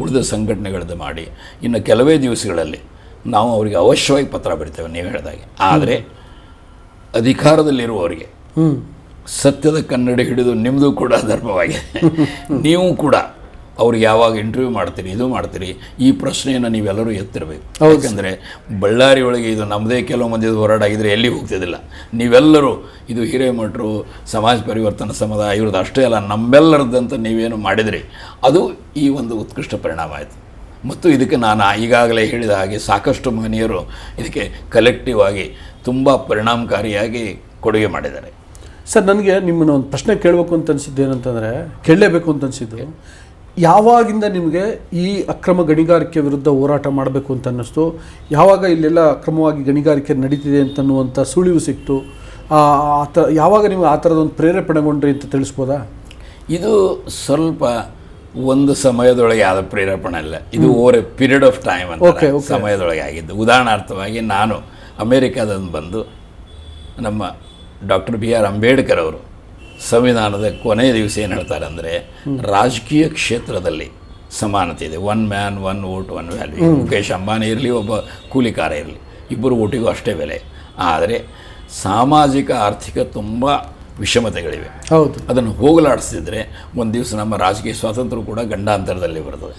S2: ಉಳಿದ ಸಂಘಟನೆಗಳದ್ದು ಮಾಡಿ ಇನ್ನು ಕೆಲವೇ ದಿವಸಗಳಲ್ಲಿ ನಾವು ಅವರಿಗೆ ಅವಶ್ಯವಾಗಿ ಪತ್ರ ಬರಿತೇವೆ ನೀವು ಹೇಳಿದಾಗೆ. ಆದರೆ ಅಧಿಕಾರದಲ್ಲಿರುವವರಿಗೆ ಸತ್ಯದ ಕನ್ನಡಿ ಹಿಡಿದು ನಿಮ್ಮದು ಕೂಡ ಧರ್ಮವಾಗಿದೆ. ನೀವು ಕೂಡ ಅವ್ರಿಗೆ ಯಾವಾಗ ಇಂಟರ್ವ್ಯೂ ಮಾಡ್ತೀರಿ ಇದು ಮಾಡ್ತೀರಿ ಈ ಪ್ರಶ್ನೆಯನ್ನು ನೀವೆಲ್ಲರೂ ಎತ್ತಿರಬೇಕು. ಯಾಕಂದರೆ ಬಳ್ಳಾರಿ ಒಳಗೆ ಇದು ನಮ್ಮದೇ ಕೆಲವು ಮಂದಿ ಹೋರಾಟ ಆಗಿದ್ರೆ ಎಲ್ಲಿ ಹೋಗ್ತಿದ್ದಿಲ್ಲ. ನೀವೆಲ್ಲರೂ ಇದು ಹಿರೇಮಠರು ಸಮಾಜ ಪರಿವರ್ತನ ಸಮುದಾಯ ಇವ್ರದ್ದು ಅಷ್ಟೇ ಅಲ್ಲ ನಮ್ಮೆಲ್ಲರದ್ದಂತ ನೀವೇನು ಮಾಡಿದ್ರಿ ಅದು ಈ ಒಂದು ಉತ್ಕೃಷ್ಟ ಪರಿಣಾಮ ಆಯಿತು. ಮತ್ತು ಇದಕ್ಕೆ ನಾನು ಈಗಾಗಲೇ ಹೇಳಿದ ಹಾಗೆ ಸಾಕಷ್ಟು ಮಹನೀಯರು ಇದಕ್ಕೆ ಕಲೆಕ್ಟಿವ್ ಆಗಿ ತುಂಬ ಪರಿಣಾಮಕಾರಿಯಾಗಿ ಕೊಡುಗೆ ಮಾಡಿದ್ದಾರೆ.
S1: ಸರ್ ನನಗೆ ನಿಮ್ಮನ್ನು ಒಂದು ಪ್ರಶ್ನೆ ಕೇಳಬೇಕು ಅಂತ ಅನಿಸಿದ್ದು ಏನಂತಂದರೆ ಕೇಳಲೇಬೇಕು ಅಂತ ಅನಿಸಿದ್ದು. ಯಾವಾಗಿಂದ ನಿಮಗೆ ಈ ಅಕ್ರಮ ಗಣಿಗಾರಿಕೆ ವಿರುದ್ಧ ಹೋರಾಟ ಮಾಡಬೇಕು ಅಂತ ಅನ್ನಿಸ್ತು? ಯಾವಾಗ ಇಲ್ಲೆಲ್ಲ ಅಕ್ರಮವಾಗಿ ಗಣಿಗಾರಿಕೆ ನಡೀತಿದೆ ಅಂತನ್ನುವಂಥ ಸುಳಿವು ಸಿಕ್ತು? ಆ ಥರ ಯಾವಾಗ ನೀವು ಆ ಥರದೊಂದು ಪ್ರೇರೇಪಣೆಗೊಂಡ್ರಿ ಅಂತ ತಿಳಿಸ್ಬೋದಾ?
S2: ಇದು ಸ್ವಲ್ಪ ಒಂದು ಸಮಯದೊಳಗೆ ಆದ ಪ್ರೇರೇಪಣೆ ಅಲ್ಲ. ಇದು over a period of time ಅಂತ. ಸಮಯದೊಳಗೆ ಆಗಿದ್ದು. ಉದಾಹರಣಾರ್ಥವಾಗಿ ನಾನು ಅಮೇರಿಕಾದಲ್ಲಿ ಬಂದು ನಮ್ಮ ಡಾಕ್ಟರ್ ಬಿ ಆರ್ ಅಂಬೇಡ್ಕರ್ ಅವರು ಸಂವಿಧಾನದ ಕೊನೆಯ ದಿವಸ ಏನು ಹೇಳ್ತಾರೆ ಅಂದರೆ ರಾಜಕೀಯ ಕ್ಷೇತ್ರದಲ್ಲಿ ಸಮಾನತೆ ಇದೆ. One man one vote one value Mukesh Ambani ಇರಲಿ ಒಬ್ಬ ಕೂಲಿಕಾರ ಇರಲಿ ಇಬ್ಬರು ಓಟಿಗೂ ಅಷ್ಟೇ ಬೆಲೆ. ಆದರೆ ಸಾಮಾಜಿಕ ಆರ್ಥಿಕ ತುಂಬ ವಿಷಮತೆಗಳಿವೆ.
S1: ಹೌದು.
S2: ಅದನ್ನು ಹೋಗಲಾಡಿಸಿದ್ರೆ ಒಂದು ದಿವಸ ನಮ್ಮ ರಾಜಕೀಯ ಸ್ವಾತಂತ್ರ್ಯ ಕೂಡ ಗಂಡಾಂತರದಲ್ಲಿ ಬರ್ತದೆ.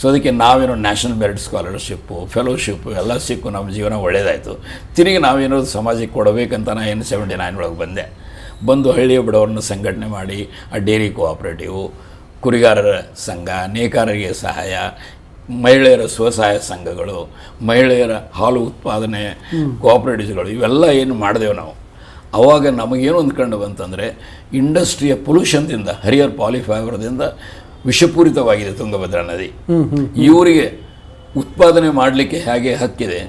S2: ಸೊ ಅದಕ್ಕೆ ನಾವೇನೋ ನ್ಯಾಷನಲ್ ಮೆರಿಟ್ ಸ್ಕಾಲರ್ಶಿಪ್ಪು ಫೆಲೋಶಿಪ್ಪು ಎಲ್ಲ ಸಿಕ್ಕು ನಮ್ಮ ಜೀವನ ಒಳ್ಳೆಯದಾಯಿತು ತಿರುಗಿ ನಾವೇನೋ ಸಮಾಜಕ್ಕೆ ಕೊಡಬೇಕಂತ ನಾನು ಏನು ಸೆವೆಂಟಿ ನೈನ್ ಒಳಗೆ ಬಂದೆ. ಬಂದು ಹಳ್ಳಿಯ ಬಡವರನ್ನು ಸಂಘಟನೆ ಮಾಡಿ ಆ ಡೇರಿ ಕೋಆಪ್ರೇಟಿವ್ ಕುರಿಗಾರರ ಸಂಘ ನೇಕಾರರಿಗೆ ಸಹಾಯ ಮಹಿಳೆಯರ ಸ್ವಸಹಾಯ ಸಂಘಗಳು ಮಹಿಳೆಯರ ಹಾಲು ಉತ್ಪಾದನೆ ಕೋಆಪ್ರೇಟಿವ್ಸ್ಗಳು ಇವೆಲ್ಲ ಏನು ಮಾಡಿದೆವು ನಾವು. ಆವಾಗ ನಮಗೇನು ಅಂದ್ಕೊಂಡು ಬಂತಂದರೆ ಇಂಡಸ್ಟ್ರಿಯ ಪೊಲ್ಯೂಷನ್ದಿಂದ ಹರಿಯರ್ ಪಾಲಿಫೈಬರ್ದಿಂದ ವಿಷಪೂರಿತವಾಗಿದೆ ತುಂಗಭದ್ರಾ ನದಿ. ಇವರಿಗೆ ಉತ್ಪಾದನೆ ಮಾಡಲಿಕ್ಕೆ ಹೇಗೆ ಹಕ್ಕಿದೆ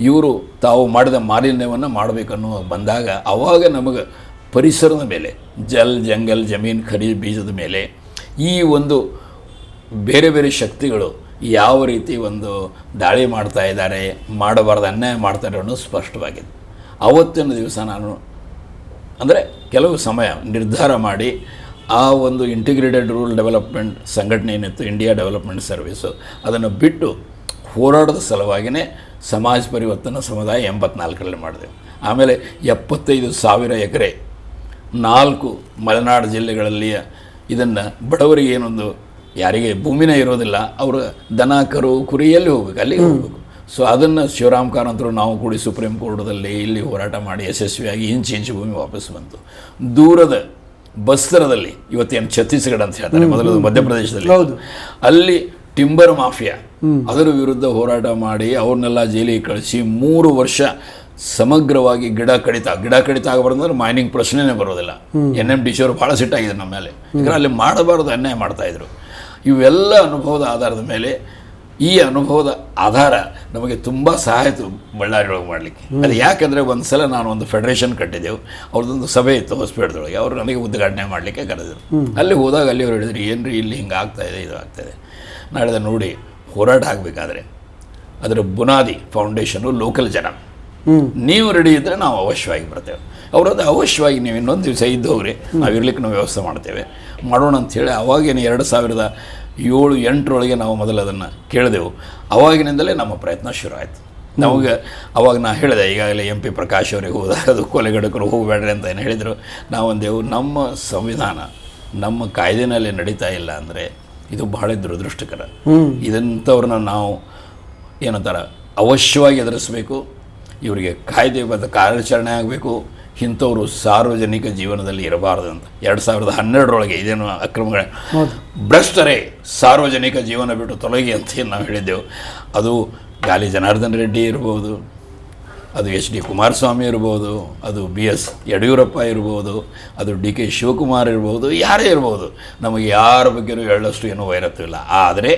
S2: ಇವರು ತಾವು ಮಾಡಿದ ಮಾಲಿನ್ಯವನ್ನು ಮಾಡಬೇಕನ್ನೋ ಬಂದಾಗ ಆವಾಗ ನಮಗೆ ಪರಿಸರದ ಮೇಲೆ, ಜಲ್, ಜಂಗಲ್, ಜಮೀನು, ಖನಿಜ ಬೀಜದ ಮೇಲೆ ಈ ಒಂದು ಬೇರೆ ಬೇರೆ ಶಕ್ತಿಗಳು ಯಾವ ರೀತಿ ಒಂದು ದಾಳಿ ಮಾಡ್ತಾ ಇದ್ದಾರೆ, ಮಾಡಬಾರ್ದು, ಅನ್ಯಾಯ ಮಾಡ್ತಾರೆ ಅನ್ನೋದು ಸ್ಪಷ್ಟವಾಗಿದೆ. ಅವತ್ತಿನ ದಿವಸ ನಾನು ಅಂದರೆ ಕೆಲವು ಸಮಯ ನಿರ್ಧಾರ ಮಾಡಿ ಆ ಒಂದು ಇಂಟಿಗ್ರೇಟೆಡ್ ರೂರಲ್ ಡೆವಲಪ್ಮೆಂಟ್ ಸಂಘಟನೆ ಏನಿತ್ತು ಇಂಡಿಯಾ ಡೆವಲಪ್ಮೆಂಟ್ ಸರ್ವಿಸು ಅದನ್ನು ಬಿಟ್ಟು ಹೋರಾಟದ ಸಲುವಾಗಿಯೇ ಸಮಾಜ ಪರಿವರ್ತನ ಸಮುದಾಯ ಎಂಬತ್ನಾಲ್ಕರಲ್ಲಿ ಮಾಡಿದೆವು ಆಮೇಲೆ ಎಪ್ಪತ್ತೈದು ಸಾವಿರ ಎಕರೆ ನಾಲ್ಕು ಮಲೆನಾಡು ಜಿಲ್ಲೆಗಳಲ್ಲಿಯ ಇದನ್ನು ಬಡವರಿಗೆ ಏನೊಂದು ಯಾರಿಗೆ ಭೂಮಿನೇ ಇರೋದಿಲ್ಲ ಅವರು ದನ ಕರು ಕುರಿಯಲ್ಲಿ ಹೋಗ್ಬೇಕು ಅಲ್ಲಿಗೆ ಹೋಗ್ಬೇಕು. ಸೊ ಅದನ್ನು ಶಿವರಾಮ್ ಕಾರಂತರು ನಾವು ಕೂಡಿ ಸುಪ್ರೀಂ ಕೋರ್ಟ್ದಲ್ಲಿ ಇಲ್ಲಿ ಹೋರಾಟ ಮಾಡಿ ಯಶಸ್ವಿಯಾಗಿ ಇಂಚು ಇಂಚು ಭೂಮಿ ವಾಪಸ್ ಬಂತು. ದೂರದ ಬಸ್ತರದಲ್ಲಿ ಇವತ್ತೇನು ಛತ್ತೀಸ್ಗಢ ಅಂತ ಹೇಳ್ತಾರೆ ಮೊದಲು ಮಧ್ಯಪ್ರದೇಶದಲ್ಲಿ.
S1: ಹೌದು.
S2: ಅಲ್ಲಿ ಟಿಂಬರ್ ಮಾಫಿಯಾ ಅದರ ವಿರುದ್ಧ ಹೋರಾಟ ಮಾಡಿ ಅವ್ರನ್ನೆಲ್ಲ ಜೈಲಿಗೆ ಕಳಿಸಿ ಮೂರು ವರ್ಷ ಸಮಗ್ರವಾಗಿ ಗಿಡ ಕಡಿತ ಗಿಡ ಕಡಿತ ಆಗಬಾರ್ದಂದ್ರೆ ಮೈನಿಂಗ್ ಪ್ರಶ್ನೆನೇ ಬರೋದಿಲ್ಲ. ಎನ್ ಎಂ ಡಿ ಸಿ ಅವರು ಭಾಳ ಸಿಟ್ಟಾಗಿದೆ ನಮ್ಮ ಮೇಲೆ. ಯಾಕಂದ್ರೆ ಅಲ್ಲಿ ಮಾಡಬಾರ್ದು ಅನ್ಯಾಯ ಮಾಡ್ತಾಯಿದ್ರು ಇವೆಲ್ಲ ಅನುಭವದ ಆಧಾರದ ಮೇಲೆ ಈ ಅನುಭವದ ಆಧಾರ ನಮಗೆ ತುಂಬ ಸಹಾಯ ಆಯಿತು ಬಳ್ಳಾರಿ ಒಳಗೆ ಮಾಡಲಿಕ್ಕೆ ಅದು ಯಾಕಂದರೆ ಒಂದು ಸಲ ನಾನು ಒಂದು ಫೆಡರೇಷನ್ ಕಟ್ಟಿದ್ದೆವು. ಅವ್ರದ್ದೊಂದು ಸಭೆ ಇತ್ತು ಹೊಸಪೇಟದೊಳಗೆ ಅವರು ನನಗೆ ಉದ್ಘಾಟನೆ ಮಾಡಲಿಕ್ಕೆ ಕರೆದರು ಅಲ್ಲಿ ಹೋದಾಗ ಅಲ್ಲಿ ಅವ್ರು ಹೇಳಿದ್ರು ಏನು ರೀ ಇಲ್ಲಿ ಹಿಂಗೆ ಆಗ್ತಾ ಇದೆ ಇದು ಆಗ್ತಾಯಿದೆ ಇದೆ? ನಾನು ಹೇಳಿದೆ ನೋಡಿ ಹೋರಾಟ ಆಗಬೇಕಾದ್ರೆ ಅದರ ಬುನಾದಿ ಫೌಂಡೇಶನು ಲೋಕಲ್ ಜನ. ನೀವು ರೆಡಿ ಇದ್ದರೆ ನಾವು ಅವಶ್ಯವಾಗಿ ಬರ್ತೇವೆ. ಅವರದ್ದು ಅವಶ್ಯವಾಗಿ ನೀವು ಇನ್ನೊಂದು ದಿವಸ ಇದ್ದವ್ರಿ ನಾವು ಇರ್ಲಿಕ್ಕೆ ನಾವು ವ್ಯವಸ್ಥೆ ಮಾಡ್ತೇವೆ. ಮಾಡೋಣ ಅಂಥೇಳಿ ಅವಾಗೇನು ಎರಡು ಸಾವಿರದ ಏಳು ಎಂಟರೊಳಗೆ ನಾವು ಮೊದಲು ಅದನ್ನು ಕೇಳಿದೆವು. ಅವಾಗಿನಿಂದಲೇ ನಮ್ಮ ಪ್ರಯತ್ನ ಶುರು ಆಯಿತು. ನಮಗೆ ಅವಾಗ ನಾ ಹೇಳಿದೆ ಈಗಾಗಲೇ ಎಂ ಪಿ ಪ್ರಕಾಶ್ ಅವರಿಗೆ ಹೋದಾಗ ಅದು ಕೊಲೆಗಡಕರು ಹೋಗಬೇಡ್ರಿ ಅಂತ ಏನು ಹೇಳಿದರು. ನಾವೊಂದೇವು ನಮ್ಮ ಸಂವಿಧಾನ ನಮ್ಮ ಕಾಯ್ದೆನಲ್ಲಿ ನಡೀತಾ ಇಲ್ಲ ಅಂದರೆ ಇದು ಬಹಳ ದುರದೃಷ್ಟಕರ. ಇದಂಥವ್ರನ್ನ ನಾವು ಏನಂತಾರೆ ಅವಶ್ಯವಾಗಿ ಎದುರಿಸಬೇಕು ಇವರಿಗೆ ಕಾಯ್ದೆಬದ್ಧ ಕಾರ್ಯಾಚರಣೆ ಆಗಬೇಕು. ಇಂಥವರು ಸಾರ್ವಜನಿಕ ಜೀವನದಲ್ಲಿ ಇರಬಾರ್ದು ಅಂತ. ಎರಡು ಸಾವಿರದ ಹನ್ನೆರಡರೊಳಗೆ ಇದೇನು ಅಕ್ರಮಗಳ ಭ್ರಷ್ಟರೇ ಸಾರ್ವಜನಿಕ ಜೀವನ ಬಿಟ್ಟು ತೊಲಗಿ ಅಂತ ನಾವು ಹೇಳಿದ್ದೆವು. ಅದು ಗಾಲಿ ಜನಾರ್ದನ್ ರೆಡ್ಡಿ ಇರ್ಬೋದು ಅದು ಎಚ್ ಡಿ ಕುಮಾರಸ್ವಾಮಿ ಇರ್ಬೋದು ಅದು ಬಿ ಎಸ್ ಯಡಿಯೂರಪ್ಪ ಇರ್ಬೋದು ಅದು ಡಿ ಕೆ ಶಿವಕುಮಾರ್ ಇರ್ಬೋದು ಯಾರೇ ಇರ್ಬೋದು. ನಮಗೆ ಯಾರ ಬಗ್ಗೆನೂ ಹೇಳೋಷ್ಟು ಏನೂ ವೈರತ್ವವಿಲ್ಲ ಆದರೆ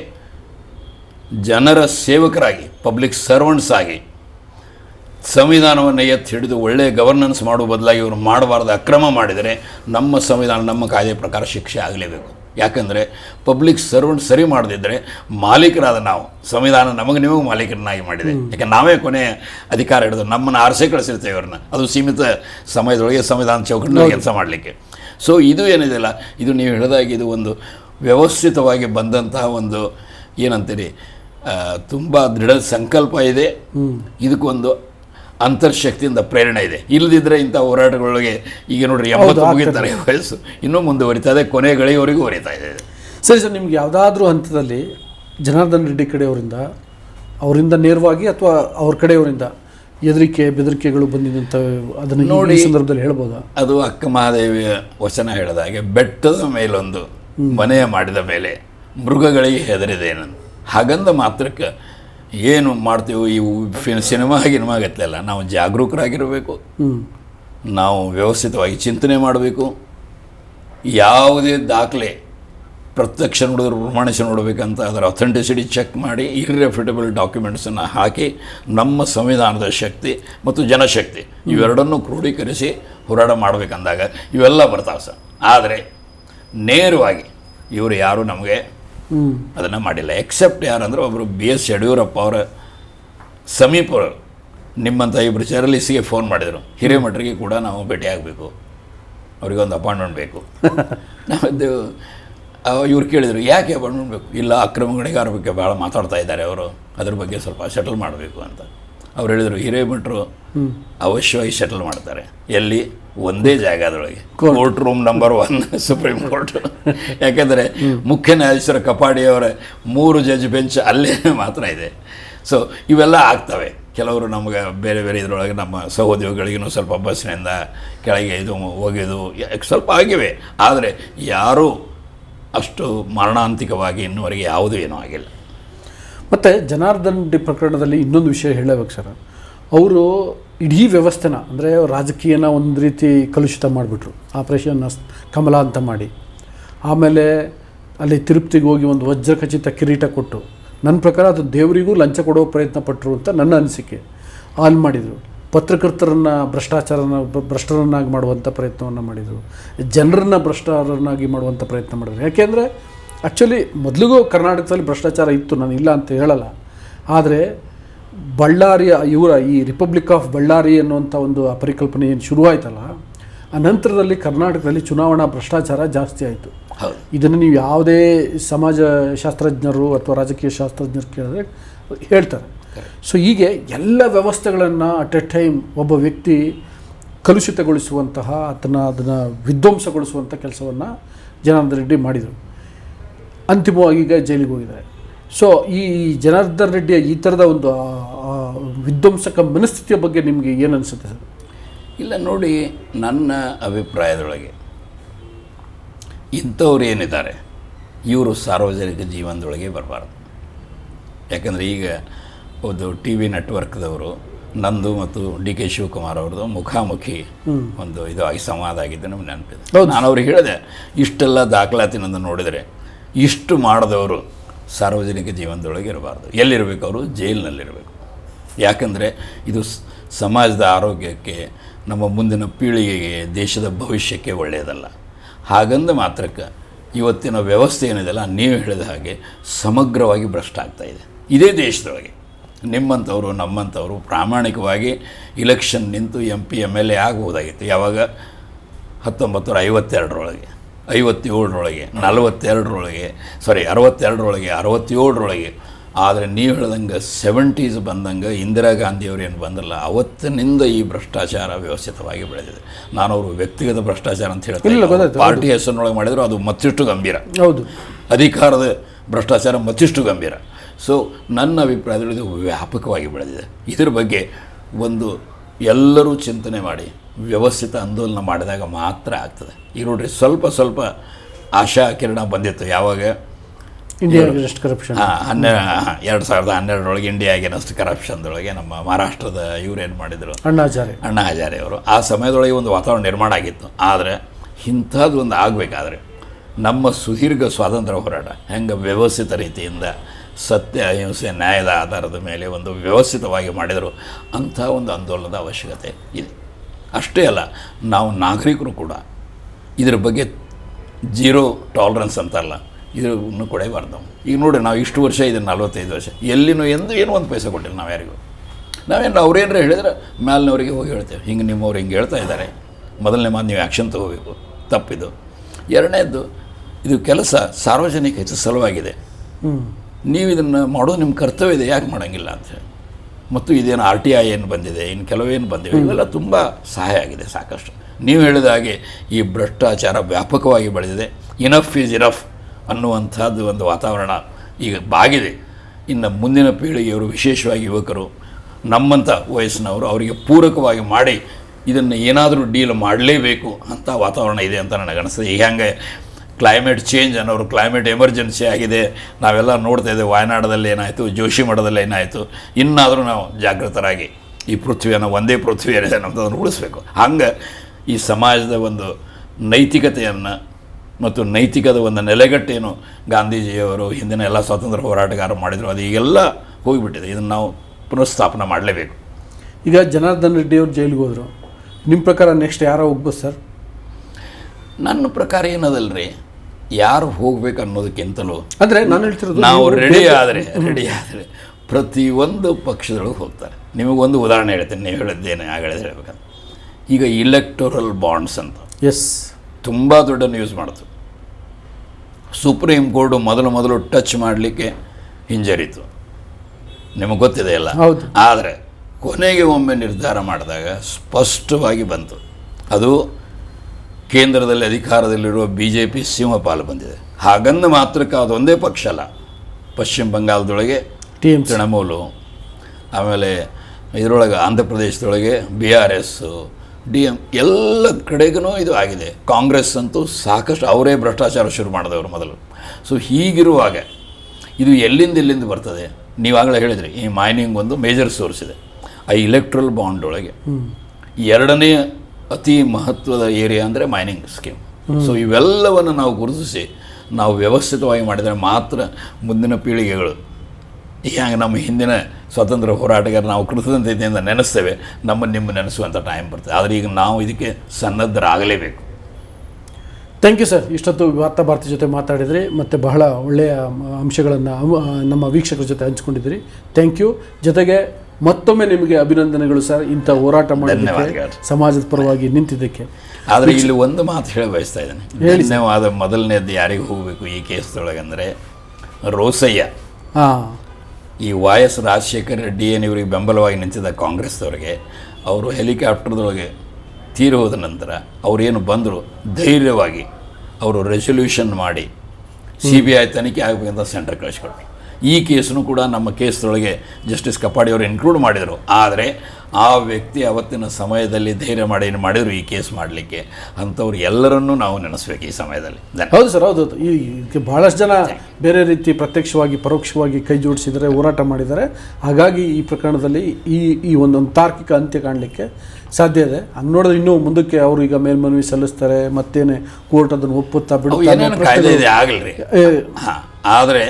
S2: ಜನರ ಸೇವಕರಾಗಿ ಪಬ್ಲಿಕ್ ಸರ್ವೆಂಟ್ಸ್ ಆಗಿ ಸಂವಿಧಾನವನ್ನು ಎತ್ತಿ ಹಿಡಿದು ಒಳ್ಳೆಯ ಗವರ್ನೆನ್ಸ್ ಮಾಡುವ ಬದಲಾಗಿ ಇವರು ಮಾಡಬಾರ್ದು ಅಕ್ರಮ ಮಾಡಿದರೆ ನಮ್ಮ ಸಂವಿಧಾನ ನಮ್ಮ ಕಾಯ್ದೆ ಪ್ರಕಾರ ಶಿಕ್ಷೆ ಆಗಲೇಬೇಕು. ಯಾಕಂದರೆ ಪಬ್ಲಿಕ್ ಸರ್ವೆಂಟ್ ಸರಿ ಮಾಡದಿದ್ದರೆ ಮಾಲೀಕರಾದ ನಾವು ಸಂವಿಧಾನ ನಮಗೆ ನಿಮಗೆ ಮಾಲೀಕರನ್ನಾಗಿ ಮಾಡಿದೆ. ಯಾಕೆ ನಾವೇ ಕೊನೆ ಅಧಿಕಾರ ಹಿಡಿದು ನಮ್ಮನ್ನು ಆರಿಸೇ ಕಳಿಸಿರ್ತೇವೆ ಇವ್ರನ್ನ. ಅದು ಸೀಮಿತ ಸಮಯದೊಳಗೆ ಸಂವಿಧಾನ ಚೌಕಟ್ಟಿನಲ್ಲಿ ಕೆಲಸ ಮಾಡಲಿಕ್ಕೆ. ಸೊ ಇದು ಏನಿದೆಯಲ್ಲ ಇದು ನೀವು ಹೇಳಿದಾಗ ಇದು ಒಂದು ವ್ಯವಸ್ಥಿತವಾಗಿ ಬಂದಂತಹ ಒಂದು ಏನಂತೀರಿ ತುಂಬ ದೃಢ ಸಂಕಲ್ಪ ಇದೆ. ಇದಕ್ಕೊಂದು ಅಂತರ್ಶಕ್ತಿಯಿಂದ ಪ್ರೇರಣೆ ಇದೆ. ಇಲ್ಲದಿದ್ದರೆ ಇಂಥ ಹೋರಾಟಗಳೊಳಗೆ ಈಗ ನೋಡ್ರಿ ಎಂಬತ್ತು ಮುಗಿತಾರೆ ವಯಸ್ಸು. ಇನ್ನೂ ಮುಂದುವರಿತಾ ಇದೆ ಕೊನೆ ಗಳಿಯವರೆಗೂ ಹೊರಿತಾ ಇದೆ.
S1: ಸರಿ ಸರ್ ನಿಮ್ಗೆ ಯಾವುದಾದ್ರೂ ಹಂತದಲ್ಲಿ ಜನಾರ್ದನ್ ರೆಡ್ಡಿ ಕಡೆಯವರಿಂದ ಅವರಿಂದ ನೇರವಾಗಿ ಅಥವಾ ಅವ್ರ ಕಡೆಯವರಿಂದ ಹೆದರಿಕೆ ಬೆದರಿಕೆಗಳು ಬಂದಿದ್ದಂಥ ಅದನ್ನು ನೋಡಿ ಈ ಸಂದರ್ಭದಲ್ಲಿ ಹೇಳ್ಬೋದಾ?
S2: ಅದು ಅಕ್ಕ ಮಹಾದೇವಿಯ ವಚನ ಹೇಳಿದ ಹಾಗೆ ಬೆಟ್ಟದ ಮೇಲೊಂದು ಮನೆಯ ಮಾಡಿದ ಮೇಲೆ ಮೃಗಗಳಿಗೆ ಹೆದರಿದೆ ನಾನು. ಹಾಗಂದ ಮಾತ್ರಕ್ಕೆ ಏನು ಮಾಡ್ತೀವಿ ಈ ಸಿನಿಮಾ ಗಿನಿಮಾ ಆಗತ್ತಲ್ಲ ನಾವು ಜಾಗರೂಕರಾಗಿರಬೇಕು. ನಾವು ವ್ಯವಸ್ಥಿತವಾಗಿ ಚಿಂತನೆ ಮಾಡಬೇಕು. ಯಾವುದೇ ದಾಖಲೆ ಪ್ರತ್ಯಕ್ಷ ನೋಡಿದ್ರೆ ಪ್ರಮಾಣಿಸ ನೋಡಬೇಕಂತ ಅದರ ಅಥೆಂಟಿಸಿಟಿ ಚೆಕ್ ಮಾಡಿ ಇರ್ರೆಫಿಟಬಲ್ ಡಾಕ್ಯುಮೆಂಟ್ಸನ್ನು ಹಾಕಿ ನಮ್ಮ ಸಂವಿಧಾನದ ಶಕ್ತಿ ಮತ್ತು ಜನಶಕ್ತಿ ಇವೆರಡನ್ನೂ ಕ್ರೋಢೀಕರಿಸಿ ಹೋರಾಟ ಮಾಡಬೇಕಂದಾಗ ಇವೆಲ್ಲ ಬರ್ತಾವೆ ಸರ್. ಆದರೆ ನೇರವಾಗಿ ಇವರು ಯಾರು ನಮಗೆ ಅದನ್ನು ಮಾಡಿಲ್ಲ. ಎಕ್ಸೆಪ್ಟ್ ಯಾರಂದ್ರೆ ಒಬ್ಬರು ಬಿ ಎಸ್ ಯಡಿಯೂರಪ್ಪ ಅವರ ಸಮೀಪ ನಿಮ್ಮಂಥ ಇಬ್ಬರು ಜರ್ನಲಿಸ್ಟ್ಗೆ ಫೋನ್ ಮಾಡಿದರು. ಹಿರೇಮಠರಿಗೆ ಕೂಡ ನಾವು ಭೇಟಿ ಆಗಬೇಕು. ಅವರಿಗೊಂದು ಅಪಾಯಿಂಟ್ಮೆಂಟ್ ಬೇಕು. ನಾವದ್ದು ಇವ್ರು ಕೇಳಿದರು ಯಾಕೆ ಅಪಾಯಿಂಟ್ಮೆಂಟ್ ಬೇಕು? ಇಲ್ಲ ಅಕ್ರಮಗಳಿಗಾರ ಬಗ್ಗೆ ಭಾಳ ಮಾತಾಡ್ತಾ ಇದ್ದಾರೆ ಅವರು. ಅದ್ರ ಬಗ್ಗೆ ಸ್ವಲ್ಪ ಸೆಟಲ್ ಮಾಡಬೇಕು ಅಂತ. ಅವ್ರು ಹೇಳಿದರು ಹಿರೇಮಠರು ಅವಶ್ಯವಾಗಿ ಸೆಟಲ್ ಮಾಡ್ತಾರೆ. ಎಲ್ಲಿ? ಒಂದೇ ಜಾಗದೊಳಗೆ. Court room number one supreme court ಯಾಕೆಂದರೆ ಮುಖ್ಯ ನ್ಯಾಯಾಧೀಶರ ಕಪಾಡಿಯವರ ಮೂರು ಜಡ್ಜ್ ಬೆಂಚ್ ಅಲ್ಲೇ ಮಾತ್ರ ಇದೆ. ಸೊ ಇವೆಲ್ಲ ಆಗ್ತವೆ. ಕೆಲವರು ನಮಗೆ ಬೇರೆ ಬೇರೆ ಇದರೊಳಗೆ ನಮ್ಮ ಸಹೋದ್ಯೋಗಿಗಳಿಗೂ ಸ್ವಲ್ಪ ಬಸ್ಸಿನಿಂದ ಕೆಳಗೆ ಇದು ಯ- ಸ್ವಲ್ಪ ಆಗಿವೆ. ಆದರೆ ಯಾರೂ ಅಷ್ಟು ಮರಣಾಂತಿಕವಾಗಿ ಇನ್ನುವರೆಗೆ ಯಾವುದೂ ಏನೂ ಆಗಿಲ್ಲ.
S1: ಮತ್ತು ಜನಾರ್ದನ್ ಡಿ ಪ್ರಕರಣದಲ್ಲಿ ಇನ್ನೊಂದು ವಿಷಯ ಹೇಳಬೇಕು ಸರ್. ಅವರು ಇಡೀ ವ್ಯವಸ್ಥೆನ, ಅಂದರೆ ರಾಜಕೀಯನ ಒಂದು ರೀತಿ ಕಲುಷಿತ ಮಾಡಿಬಿಟ್ರು. ಆಪರೇಷನ್ ಕಮಲ ಅಂತ ಮಾಡಿ. ಆಮೇಲೆ ಅಲ್ಲಿ ತಿರುಪ್ತಿಗೆ ಹೋಗಿ ಒಂದು ವಜ್ರಖಚಿತ ಕಿರೀಟ ಕೊಟ್ಟು ನನ್ನ ಪ್ರಕಾರ ಅದು ದೇವರಿಗೂ ಲಂಚ ಕೊಡೋ ಪ್ರಯತ್ನ ಪಟ್ಟರು ಅಂತ ನನ್ನ ಅನಿಸಿಕೆ. ಅಲ್ಲಿ ಮಾಡಿದರು. ಪತ್ರಕರ್ತರನ್ನು ಭ್ರಷ್ಟಾಚಾರನ, ಭ್ರಷ್ಟರನ್ನಾಗಿ ಮಾಡುವಂಥ ಪ್ರಯತ್ನವನ್ನು ಮಾಡಿದರು. ಜನರನ್ನ ಭ್ರಷ್ಟರನ್ನಾಗಿ ಮಾಡುವಂಥ ಪ್ರಯತ್ನ ಮಾಡಿದರು. ಯಾಕೆಂದರೆ ಆ್ಯಕ್ಚುಲಿ ಮೊದಲಿಗೂ ಕರ್ನಾಟಕದಲ್ಲಿ ಭ್ರಷ್ಟಾಚಾರ ಇತ್ತು, ನಾನು ಇಲ್ಲ ಅಂತ ಹೇಳಲ್ಲ. ಆದರೆ ಬಳ್ಳಾರಿಯ ಇವರ ಈ ರಿಪಬ್ಲಿಕ್ ಆಫ್ ಬಳ್ಳಾರಿ ಅನ್ನುವಂಥ ಒಂದು ಆ ಪರಿಕಲ್ಪನೆ ಏನು ಶುರುವಾಯ್ತಲ್ಲ ಆ ನಂತರದಲ್ಲಿ ಕರ್ನಾಟಕದಲ್ಲಿ ಚುನಾವಣಾ ಭ್ರಷ್ಟಾಚಾರ ಜಾಸ್ತಿ ಆಯಿತು. ಇದನ್ನು ನೀವು ಯಾವುದೇ ಸಮಾಜ ಶಾಸ್ತ್ರಜ್ಞರು ಅಥವಾ ರಾಜಕೀಯ ಶಾಸ್ತ್ರಜ್ಞರು ಕೇಳಿದ್ರೆ ಹೇಳ್ತಾರೆ. ಸೊ ಹೀಗೆ ಎಲ್ಲ ವ್ಯವಸ್ಥೆಗಳನ್ನು ಅಟ್ ಎ ಟೈಮ್ ಒಬ್ಬ ವ್ಯಕ್ತಿ ಕಲುಷಿತಗೊಳಿಸುವಂತಹ ಅದನ್ನು ಅದನ್ನು ವಿಧ್ವಂಸಗೊಳಿಸುವಂಥ ಕೆಲಸವನ್ನು ಜನಾರ್ದನ್ ರೆಡ್ಡಿ ಮಾಡಿದರು. ಅಂತಿಮವಾಗಿ ಈಗ ಜೈಲಿಗೆ ಹೋಗಿದ್ದಾರೆ. ಸೊ ಈ ಜನಾರ್ದನ್ ರೆಡ್ಡಿಯ ಈ ಥರದ ಒಂದು ವಿಧ್ವಂಸಕ ಮನಸ್ಥಿತಿಯ ಬಗ್ಗೆ ನಿಮಗೆ ಏನು ಅನಿಸುತ್ತೆ ಸರ್?
S2: ಇಲ್ಲ ನೋಡಿ ನನ್ನ ಅಭಿಪ್ರಾಯದೊಳಗೆ ಇಂಥವ್ರು ಏನಿದ್ದಾರೆ ಇವರು ಸಾರ್ವಜನಿಕ ಜೀವನದೊಳಗೆ ಬರಬಾರ್ದು. ಯಾಕಂದರೆ ಈಗ ಒಂದು ಟಿ ವಿ ನೆಟ್ವರ್ಕ್ದವರು ನಂದು ಮತ್ತು ಡಿ ಕೆ ಶಿವಕುಮಾರ್ ಅವ್ರದ್ದು ಮುಖಾಮುಖಿ ಒಂದು ಇದು ಆಗಿ ಸಂವಾದ ಆಗಿದ್ದು ನಮ್ಗೆ ನೆನಪಿದೆ.
S1: ಹೌದು.
S2: ನಾನು ಅವ್ರಿಗೆ ಹೇಳಿದೆ ಇಷ್ಟೆಲ್ಲ ದಾಖಲಾತಿನಂದು ನೋಡಿದರೆ ಇಷ್ಟು ಮಾಡಿದವರು ಸಾರ್ವಜನಿಕ ಜೀವನದೊಳಗೆ ಇರಬಾರ್ದು. ಎಲ್ಲಿರಬೇಕು ಅವರು? ಜೈಲಿನಲ್ಲಿರಬೇಕು. ಯಾಕಂದರೆ ಇದು ಸಮಾಜದ ಆರೋಗ್ಯಕ್ಕೆ, ನಮ್ಮ ಮುಂದಿನ ಪೀಳಿಗೆಗೆ, ದೇಶದ ಭವಿಷ್ಯಕ್ಕೆ ಒಳ್ಳೆಯದಲ್ಲ. ಹಾಗಂದ ಮಾತ್ರಕ್ಕೆ ಇವತ್ತಿನ ವ್ಯವಸ್ಥೆ ಏನಿದೆಲ್ಲ ನೀವು ಹೇಳಿದ ಹಾಗೆ ಸಮಗ್ರವಾಗಿ ಭ್ರಷ್ಟ ಆಗ್ತಾಯಿದೆ ಇದೆ. ದೇಶದೊಳಗೆ. ನಿಮ್ಮಂಥವರು ನಮ್ಮಂಥವರು ಪ್ರಾಮಾಣಿಕವಾಗಿ ಇಲೆಕ್ಷನ್ ನಿಂತು M P M L A ಆಗ್ಬೋದಾಗಿತ್ತು ಯಾವಾಗ? ಹತ್ತೊಂಬತ್ತು ನೂರ ಐವತ್ತೆರಡರೊಳಗೆ ಐವತ್ತೇಳರೊಳಗೆ, ನಲವತ್ತೆರಡರೊಳಗೆ ಸಾರಿ ಅರವತ್ತೆರಡರೊಳಗೆ, ಅರವತ್ತೇಳರೊಳಗೆ ಆದರೆ ನೀವು ಹೇಳ್ದಂಗೆ ಸೆವೆಂಟೀಸ್ ಬಂದಂಗೆ ಇಂದಿರಾ ಗಾಂಧಿಯವರು ಏನು ಬಂದಿಲ್ಲ ಅವತ್ತಿನಿಂದ ಈ ಭ್ರಷ್ಟಾಚಾರ ವ್ಯವಸ್ಥಿತವಾಗಿ ಬೆಳೆದಿದೆ. ನಾನು ಅವರು ವ್ಯಕ್ತಿಗತ ಭ್ರಷ್ಟಾಚಾರ ಅಂತ
S1: ಇಲ್ಲ,
S2: ಹೇಳ್ತೀನಿ ಪಾರ್ಟಿ ಹೆಸರಿನೊಳಗೆ ಮಾಡಿದ್ರು ಅದು ಮತ್ತಿಷ್ಟು ಗಂಭೀರ.
S1: ಹೌದು.
S2: ಅಧಿಕಾರದ ಭ್ರಷ್ಟಾಚಾರ ಮತ್ತಿಷ್ಟು ಗಂಭೀರ. ಸೊ ನನ್ನ ಅಭಿಪ್ರಾಯದಲ್ಲಿ ಇದು ವ್ಯಾಪಕವಾಗಿ ಬೆಳೆದಿದೆ. ಇದರ ಬಗ್ಗೆ ಒಂದು ಎಲ್ಲರೂ ಚಿಂತನೆ ಮಾಡಿ ವ್ಯವಸ್ಥಿತ ಆಂದೋಲನ ಮಾಡಿದಾಗ ಮಾತ್ರ ಆಗ್ತದೆ. ಈಗ ನೋಡ್ರಿ ಸ್ವಲ್ಪ ಸ್ವಲ್ಪ ಆಶಾ ಕಿರಣ ಬಂದಿತ್ತು. ಯಾವಾಗ?
S1: ಇಂಡಿಯಾ ಅಗೇನ್ಸ್ಟ್ ಕರಪ್ಷನ್
S2: ಹನ್ನೆರಡು ಹನ್ನೆ ಎರಡು ಸಾವಿರದ ಹನ್ನೆರಡರೊಳಗೆ ಇಂಡಿಯಾ ಅಗೇನಸ್ಟ್ ಕರಪ್ಷನ್ದೊಳಗೆ ನಮ್ಮ ಮಹಾರಾಷ್ಟ್ರದ ಇವ್ರು ಏನು ಮಾಡಿದರು? ಅಣ್ಣಾ ಹಜಾರೆ. ಅವರು. ಆ ಸಮಯದೊಳಗೆ ಒಂದು ವಾತಾವರಣ ನಿರ್ಮಾಣ ಆಗಿತ್ತು. ಆದರೆ ಇಂಥದ್ದು ಒಂದು ಆಗಬೇಕಾದ್ರೆ ನಮ್ಮ ಸುದೀರ್ಘ ಸ್ವಾತಂತ್ರ್ಯ ಹೋರಾಟ ಹೆಂಗೆ ವ್ಯವಸ್ಥಿತ ರೀತಿಯಿಂದ ಸತ್ಯ ಅಹಿಂಸೆ ನ್ಯಾಯದ ಆಧಾರದ ಮೇಲೆ ಒಂದು ವ್ಯವಸ್ಥಿತವಾಗಿ ಮಾಡಿದರು ಅಂಥ ಒಂದು ಆಂದೋಲನದ ಅವಶ್ಯಕತೆ ಇದೆ. ಅಷ್ಟೇ ಅಲ್ಲ ನಾವು ನಾಗರಿಕರು ಕೂಡ ಇದರ ಬಗ್ಗೆ ಜೀರೋ ಟಾಲರೆನ್ಸ್ ಅಂತಲ್ಲ ಇದನ್ನು ಕೊಡೇಬಾರ್ದು ಈಗ ನೋಡಿ ನಾವು ಇಷ್ಟು ವರ್ಷ ಇದೆ ನಲ್ವತ್ತೈದು ವರ್ಷ. ಎಲ್ಲಿನೂ ಎಂದು ಏನೂ ಒಂದು ಪೈಸೆ ಕೊಟ್ಟಿಲ್ಲ ನಾವು ಯಾರಿಗೂ. ನಾವೇನು ಅವ್ರೇನಾರ ಹೇಳಿದ್ರೆ ಮ್ಯಾಲಿನವರಿಗೆ ಹೋಗಿ ಹೇಳ್ತೇವೆ. ಹಿಂಗೆ ನಿಮ್ಮವ್ರು ಹಿಂಗೆ ಹೇಳ್ತಾ ಇದ್ದಾರೆ. ಮೊದಲನೇ ಮಾತು ನೀವು ಆ್ಯಕ್ಷನ್ ತೊಗೋಬೇಕು. ತಪ್ಪಿದು. ಎರಡನೇದ್ದು ಇದು ಕೆಲಸ ಸಾರ್ವಜನಿಕ ಹೆಚ್ಚು ಸಲುವಾಗಿದೆ. ನೀವು ಇದನ್ನು ಮಾಡೋದು ನಿಮ್ಮ ಕರ್ತವ್ಯ ಇದೆ. ಯಾಕೆ ಮಾಡೋಂಗಿಲ್ಲ ಅಂತ ಹೇಳಿ. ಮತ್ತು ಇದೇನು ಆರ್ ಟಿ ಐ ಏನು ಬಂದಿದೆ? ಇನ್ನು ಕೆಲವೇನು ಬಂದಿವೆ? ಇವೆಲ್ಲ ತುಂಬ ಸಹಾಯ ಆಗಿದೆ ಸಾಕಷ್ಟು. ನೀವು ಹೇಳಿದ ಹಾಗೆ ಈ ಭ್ರಷ್ಟಾಚಾರ ವ್ಯಾಪಕವಾಗಿ ಬೆಳೆದಿದೆ. ಇನಫ್ ಈಸ್ ಇನಫ್ ಅನ್ನುವಂಥದ್ದು ಒಂದು ವಾತಾವರಣ ಈಗ ಬಾಗಿದೆ. ಇನ್ನು ಮುಂದಿನ ಪೀಳಿಗೆಯವರು, ವಿಶೇಷವಾಗಿ ಯುವಕರು, ನಮ್ಮಂಥ ವಯಸ್ಸಿನವರು ಅವರಿಗೆ ಪೂರಕವಾಗಿ ಮಾಡಿ ಇದನ್ನು ಏನಾದರೂ ಡೀಲ್ ಮಾಡಲೇಬೇಕು ಅಂತ ವಾತಾವರಣ ಇದೆ ಅಂತ ನನಗೆ ಅನಿಸ್ತದೆ. ಈಗ ಹೆಂಗೆ ಕ್ಲೈಮೇಟ್ ಚೇಂಜ್ ಅನ್ನೋರು, ಕ್ಲೈಮೇಟ್ ಎಮರ್ಜೆನ್ಸಿ ಆಗಿದೆ. ನಾವೆಲ್ಲ ನೋಡ್ತಾ ಇದ್ದೇವೆ, ವಾಯನಾಡದಲ್ಲಿ ಏನಾಯಿತು, ಜೋಶಿ ಮಠದಲ್ಲಿ ಏನಾಯಿತು, ಇನ್ನಾದರೂ ನಾವು ಜಾಗೃತರಾಗಿ ಈ ಪೃಥ್ವಿಯನ್ನು ಒಂದೇ ಪೃಥ್ವಿ ಏನಿದೆ ನಮ್ಮದನ್ನು ಉಳಿಸ್ಬೇಕು. ಹಂಗೆ ಈ ಸಮಾಜದ ಒಂದು ನೈತಿಕತೆಯನ್ನು ಮತ್ತು ನೈತಿಕದ ಒಂದು ನೆಲೆಗಟ್ಟೇನು ಗಾಂಧೀಜಿಯವರು ಹಿಂದಿನ ಎಲ್ಲ ಸ್ವಾತಂತ್ರ್ಯ ಹೋರಾಟಗಾರರು ಮಾಡಿದರು. ಅದು ಈಗೆಲ್ಲ ಹೋಗಿಬಿಟ್ಟಿದೆ. ಇದನ್ನು ನಾವು ಪುನಃಸ್ಥಾಪನೆ ಮಾಡಲೇಬೇಕು.
S1: ಈಗ ಜನಾರ್ದನ್ ರೆಡ್ಡಿ ಅವ್ರು ಜೈಲಿಗೆ ಹೋದರು. ನಿಮ್ಮ ಪ್ರಕಾರ ನೆಕ್ಸ್ಟ್ ಯಾರೋ ಹೋಗ್ಬೋದು ಸರ್
S2: ನನ್ನ ಪ್ರಕಾರ ಏನದಲ್ರಿ? ಯಾರು ಹೋಗ್ಬೇಕು ಅನ್ನೋದಕ್ಕಿಂತಲೂ
S1: ಅಂದರೆ ನಾನು ಹೇಳ್ತಿರೋದು
S2: ನಾವು ರೆಡಿ ಆದರೆ ರೆಡಿ ಆದರೆ ಪ್ರತಿಯೊಂದು ಪಕ್ಷದೊಳಗೆ ಹೋಗ್ತಾರೆ. ನಿಮಗೊಂದು ಉದಾಹರಣೆ ಹೇಳ್ತೀನಿ. ನೀವು ಹೇಳಿದ್ದೇನೆ ಹೇಳಿದ್ರೆ ಹೇಳ್ಬೇಕಂತ. ಈಗ ಇಲೆಕ್ಟೋರಲ್ ಬಾಂಡ್ಸ್ ಅಂತ.
S1: ಎಸ್
S2: ತುಂಬ ದೊಡ್ಡ ಯೂಸ್ ಮಾಡ್ತು. ಸುಪ್ರೀಂ ಕೋರ್ಟು ಮೊದಲು ಮೊದಲು ಟಚ್ ಮಾಡಲಿಕ್ಕೆ ಹಿಂಜರಿತು. ನಿಮಗೆ ಗೊತ್ತಿದೆ ಅಲ್ಲ?
S1: ಹೌದು.
S2: ಆದರೆ ಕೊನೆಗೆ ಒಮ್ಮೆ ನಿರ್ಧಾರ ಮಾಡಿದಾಗ ಸ್ಪಷ್ಟವಾಗಿ ಬಂತು. ಅದು ಕೇಂದ್ರದಲ್ಲಿ ಅಧಿಕಾರದಲ್ಲಿರುವ ಬಿ ಜೆ ಪಿ ಸಿಂಹಪಾಲು ಬಂದಿದೆ. ಹಾಗಂದು ಮಾತ್ರಕ್ಕೆ ಅದೊಂದೇ ಪಕ್ಷ ಅಲ್ಲ. ಪಶ್ಚಿಮ ಬಂಗಾಳದೊಳಗೆ
S1: ಟಿ ಎಂ
S2: ತೃಣಮೂಲು ಆಮೇಲೆ ಇದರೊಳಗೆ ಆಂಧ್ರ ಪ್ರದೇಶದೊಳಗೆ B R S D M ಎಲ್ಲ ಕಡೆಗೂ ಇದು ಆಗಿದೆ. ಕಾಂಗ್ರೆಸ್ ಅಂತೂ ಸಾಕಷ್ಟು ಅವರೇ ಭ್ರಷ್ಟಾಚಾರ ಶುರು ಮಾಡಿದವರು ಮೊದಲು. ಸೊ ಹೀಗಿರುವಾಗ ಇದು ಎಲ್ಲಿಂದ ಎಲ್ಲಿಂದ ಬರ್ತದೆ? ನೀವಾಗಲೇ ಹೇಳಿದ್ರಿ, ಈ ಮೈನಿಂಗ್ ಒಂದು ಮೇಜರ್ ಸೋರ್ಸ್ ಇದೆ, ಆ ಇಲೆಕ್ಟ್ರಲ್ ಬಾಂಡ್ ಒಳಗೆ. ಎರಡನೇ ಅತಿ ಮಹತ್ವದ ಏರಿಯಾ ಅಂದರೆ ಮೈನಿಂಗ್ ಸ್ಕೀಮ್ ಸೊ ಇವೆಲ್ಲವನ್ನು ನಾವು ಗುರುತಿಸಿ, ನಾವು ವ್ಯವಸ್ಥಿತವಾಗಿ ಮಾಡಿದರೆ ಮಾತ್ರ ಮುಂದಿನ ಪೀಳಿಗೆಗಳು ಹ್ಯಾಂಗೆ ನಮ್ಮ ಹಿಂದಿನ ಸ್ವಾತಂತ್ರ್ಯ ಹೋರಾಟಗಾರ ನಾವು ಕೃತಜ್ಞತೆಯಿಂದ ನೆನೆಸ್ತೇವೆ. ನಮ್ಮ ನಿಮ್ಮ ನೆನೆಸುವಂಥ ಟೈಮ್ ಬರ್ತದೆ. ಆದರೆ ಈಗ ನಾವು ಇದಕ್ಕೆ ಸನ್ನದ್ಧರಾಗಲೇಬೇಕು.
S1: ಥ್ಯಾಂಕ್ ಯು ಸರ್ ಇಷ್ಟೊತ್ತು ವಾರ್ತಾ ಭಾರತಿ ಜೊತೆ ಮಾತಾಡಿದ್ರಿ. ಮತ್ತು ಬಹಳ ಒಳ್ಳೆಯ ಅಂಶಗಳನ್ನು ನಮ್ಮ ವೀಕ್ಷಕರ ಜೊತೆ ಹಂಚ್ಕೊಂಡಿದ್ದೀರಿ ಥ್ಯಾಂಕ್ ಯು ಜೊತೆಗೆ ಮತ್ತೊಮ್ಮೆ ನಿಮಗೆ ಅಭಿನಂದನೆಗಳು ಸರ್ ಇಂಥ ಹೋರಾಟ
S2: ಮಾಡಿ
S1: ಸಮಾಜದ ಪರವಾಗಿ ನಿಂತಿದ್ದಕ್ಕೆ.
S2: ಆದರೆ ಇಲ್ಲಿ ಒಂದು ಮಾತು ಹೇಳ ಬಯಸ್ತಾ ಇದ್ದೇನೆ. ಧನ್ಯವಾದ. ಮೊದಲನೇದು ಯಾರಿಗೆ ಹೋಗಬೇಕು ಈ ಕೇಸ್ದೊಳಗೆ ಅಂದರೆ ರೋಸಯ್ಯ.
S1: ಹಾಂ
S2: ಈ ವಾಯ್ ಎಸ್ ರಾಜಶೇಖರ್ ರೆಡ್ಡಿ ಏನಿವರಿಗೆ ಇವರಿಗೆ ಬೆಂಬಲವಾಗಿ ನಿಂತಿದ್ದ ಕಾಂಗ್ರೆಸ್ದವ್ರಿಗೆ ಅವರು ಹೆಲಿಕಾಪ್ಟರ್ದೊಳಗೆ ತೀರಿ ಹೋದ ನಂತರ ಅವರೇನು ಬಂದರು ಧೈರ್ಯವಾಗಿ ಅವರು ರೆಸೊಲ್ಯೂಷನ್ ಮಾಡಿ ಸಿ ಬಿ ಐ ತನಿಖೆ ಆಗಬೇಕಂತ ಸೆಂಟರ್ ಕಳಿಸ್ಕೊಟ್ರು. ಈ ಕೇಸನ್ನು ಕೂಡ ನಮ್ಮ ಕೇಸ್ದೊಳಗೆ ಜಸ್ಟಿಸ್ ಕಪಾಡಿ ಅವರು ಇನ್ಕ್ಲೂಡ್ ಮಾಡಿದರು. ಆದರೆ ಆ ವ್ಯಕ್ತಿ ಅವತ್ತಿನ ಸಮಯದಲ್ಲಿ ಧೈರ್ಯ ಮಾಡಿ ಏನು ಮಾಡಿದರು ಈ ಕೇಸ್ ಮಾಡಲಿಕ್ಕೆ? ಅಂಥವ್ರು ಎಲ್ಲರನ್ನೂ ನಾವು ನೆನೆಸ್ಬೇಕು ಈ ಸಮಯದಲ್ಲಿ.
S1: ಹೌದು ಸರ್ ಹೌದು ಹೌದು. ಈ ಇದಕ್ಕೆ ಬಹಳಷ್ಟು ಜನ ಬೇರೆ ರೀತಿ ಪ್ರತ್ಯಕ್ಷವಾಗಿ ಪರೋಕ್ಷವಾಗಿ ಕೈ ಜೋಡಿಸಿದರೆ ಹೋರಾಟ ಮಾಡಿದ್ದಾರೆ ಹಾಗಾಗಿ ಈ ಪ್ರಕರಣದಲ್ಲಿ ಈ ಈ ಒಂದೊಂದು ತಾರ್ಕಿಕ ಅಂತ್ಯ ಕಾಣಲಿಕ್ಕೆ ಸಾಧ್ಯ ಇದೆ. ಹಂಗೆ ನೋಡಿದ್ರೆ ಇನ್ನೂ ಮುಂದಕ್ಕೆ ಅವರು ಈಗ ಮೇಲ್ಮನವಿ ಸಲ್ಲಿಸ್ತಾರೆ ಮತ್ತೇನೆ ಕೋರ್ಟ್ ಅದನ್ನು ಒಪ್ಪುತ್ತಾ
S2: ಬಿಡುತ್ತೆ
S1: ಬಿಡುತ್ತಾ ಅನ್ನೋ
S2: ಏನೇನು ಕಾಯ್ದೆ ಇದೆ ಆಗಲ್ರಿ. ಆದರೆ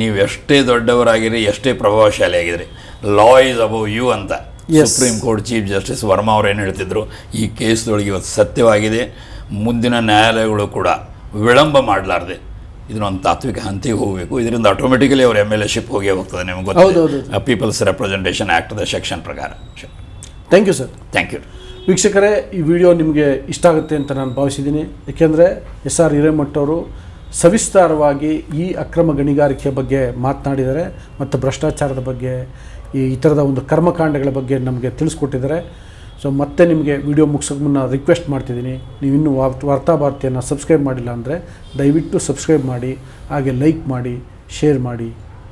S2: ನೀವು ಎಷ್ಟೇ ದೊಡ್ಡವರಾಗಿರಿ ಎಷ್ಟೇ ಪ್ರಭಾವಶಾಲಿ ಆಗಿದ್ರಿ ಲಾ ಇಸ್ ಅಬೌವ್ ಯು ಅಂತ. Supreme court chief justice Verma ಅವರು ಏನು ಹೇಳ್ತಿದ್ರು? ಈ ಕೇಸ್ದೊಳಗೆ ಇವತ್ತು ಸತ್ಯವಾಗಿದೆ ಮುಂದಿನ ನ್ಯಾಯಾಲಯಗಳು ಕೂಡ ವಿಳಂಬ ಮಾಡಲಾರ್ದೆ. ಇದನ್ನೊಂದು ತಾತ್ವಿಕ ಹಂತಿಗೆ ಹೋಗಬೇಕು. ಇದರಿಂದ ಆಟೋಮೆಟಿಕಲಿ ಅವ್ರ ಎಂ ಎಲ್ ಎ ಶಿಪ್ ಹೋಗಿ ಹೋಗ್ತದೆ ನಿಮ್ಗೆ. ಗೊತ್ತಿದೆ. ಪೀಪಲ್ಸ್ ರೆಪ್ರೆಸೆಂಟೇಷನ್ ಆ್ಯಕ್ಟ್ದ ಸೆಕ್ಷನ್ ಪ್ರಕಾರ.
S1: Thank you sir
S2: thank you
S1: ವೀಕ್ಷಕರೇ ಈ ವಿಡಿಯೋ ನಿಮಗೆ ಇಷ್ಟ ಆಗುತ್ತೆ ಅಂತ ನಾನು ಭಾವಿಸಿದ್ದೀನಿ. ಏಕೆಂದರೆ ಎಸ್ ಆರ್ ಹಿರೇಮಠ್ ಅವರು ಸವಿಸ್ತಾರವಾಗಿ ಈ ಅಕ್ರಮ ಗಣಿಗಾರಿಕೆ ಬಗ್ಗೆ ಮಾತನಾಡಿದ್ದಾರೆ ಮತ್ತು ಭ್ರಷ್ಟಾಚಾರದ ಬಗ್ಗೆ, ಈ ಈ ಥರದ ಒಂದು ಕರ್ಮಕಾಂಡಗಳ ಬಗ್ಗೆ ನಮಗೆ ತಿಳಿಸ್ಕೊಟ್ಟಿದ್ದಾರೆ. ಸೊ ಮತ್ತೆ ನಿಮಗೆ ವಿಡಿಯೋ ಮುಗಿಸೋಕೆ ಮುನ್ನ ರಿಕ್ವೆಸ್ಟ್ ಮಾಡ್ತಿದ್ದೀನಿ. ನೀವು ಇನ್ನೂ ವಾರ್ತ್- ವಾರ್ತಾ ಭಾರತಿಯನ್ನು ಸಬ್ಸ್ಕ್ರೈಬ್ ಮಾಡಿಲ್ಲ ಅಂದರೆ ದಯವಿಟ್ಟು ಸಬ್ಸ್ಕ್ರೈಬ್ ಮಾಡಿ, ಹಾಗೆ ಲೈಕ್ ಮಾಡಿ ಶೇರ್ ಮಾಡಿ.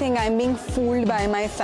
S3: Think I'm being fooled by my family.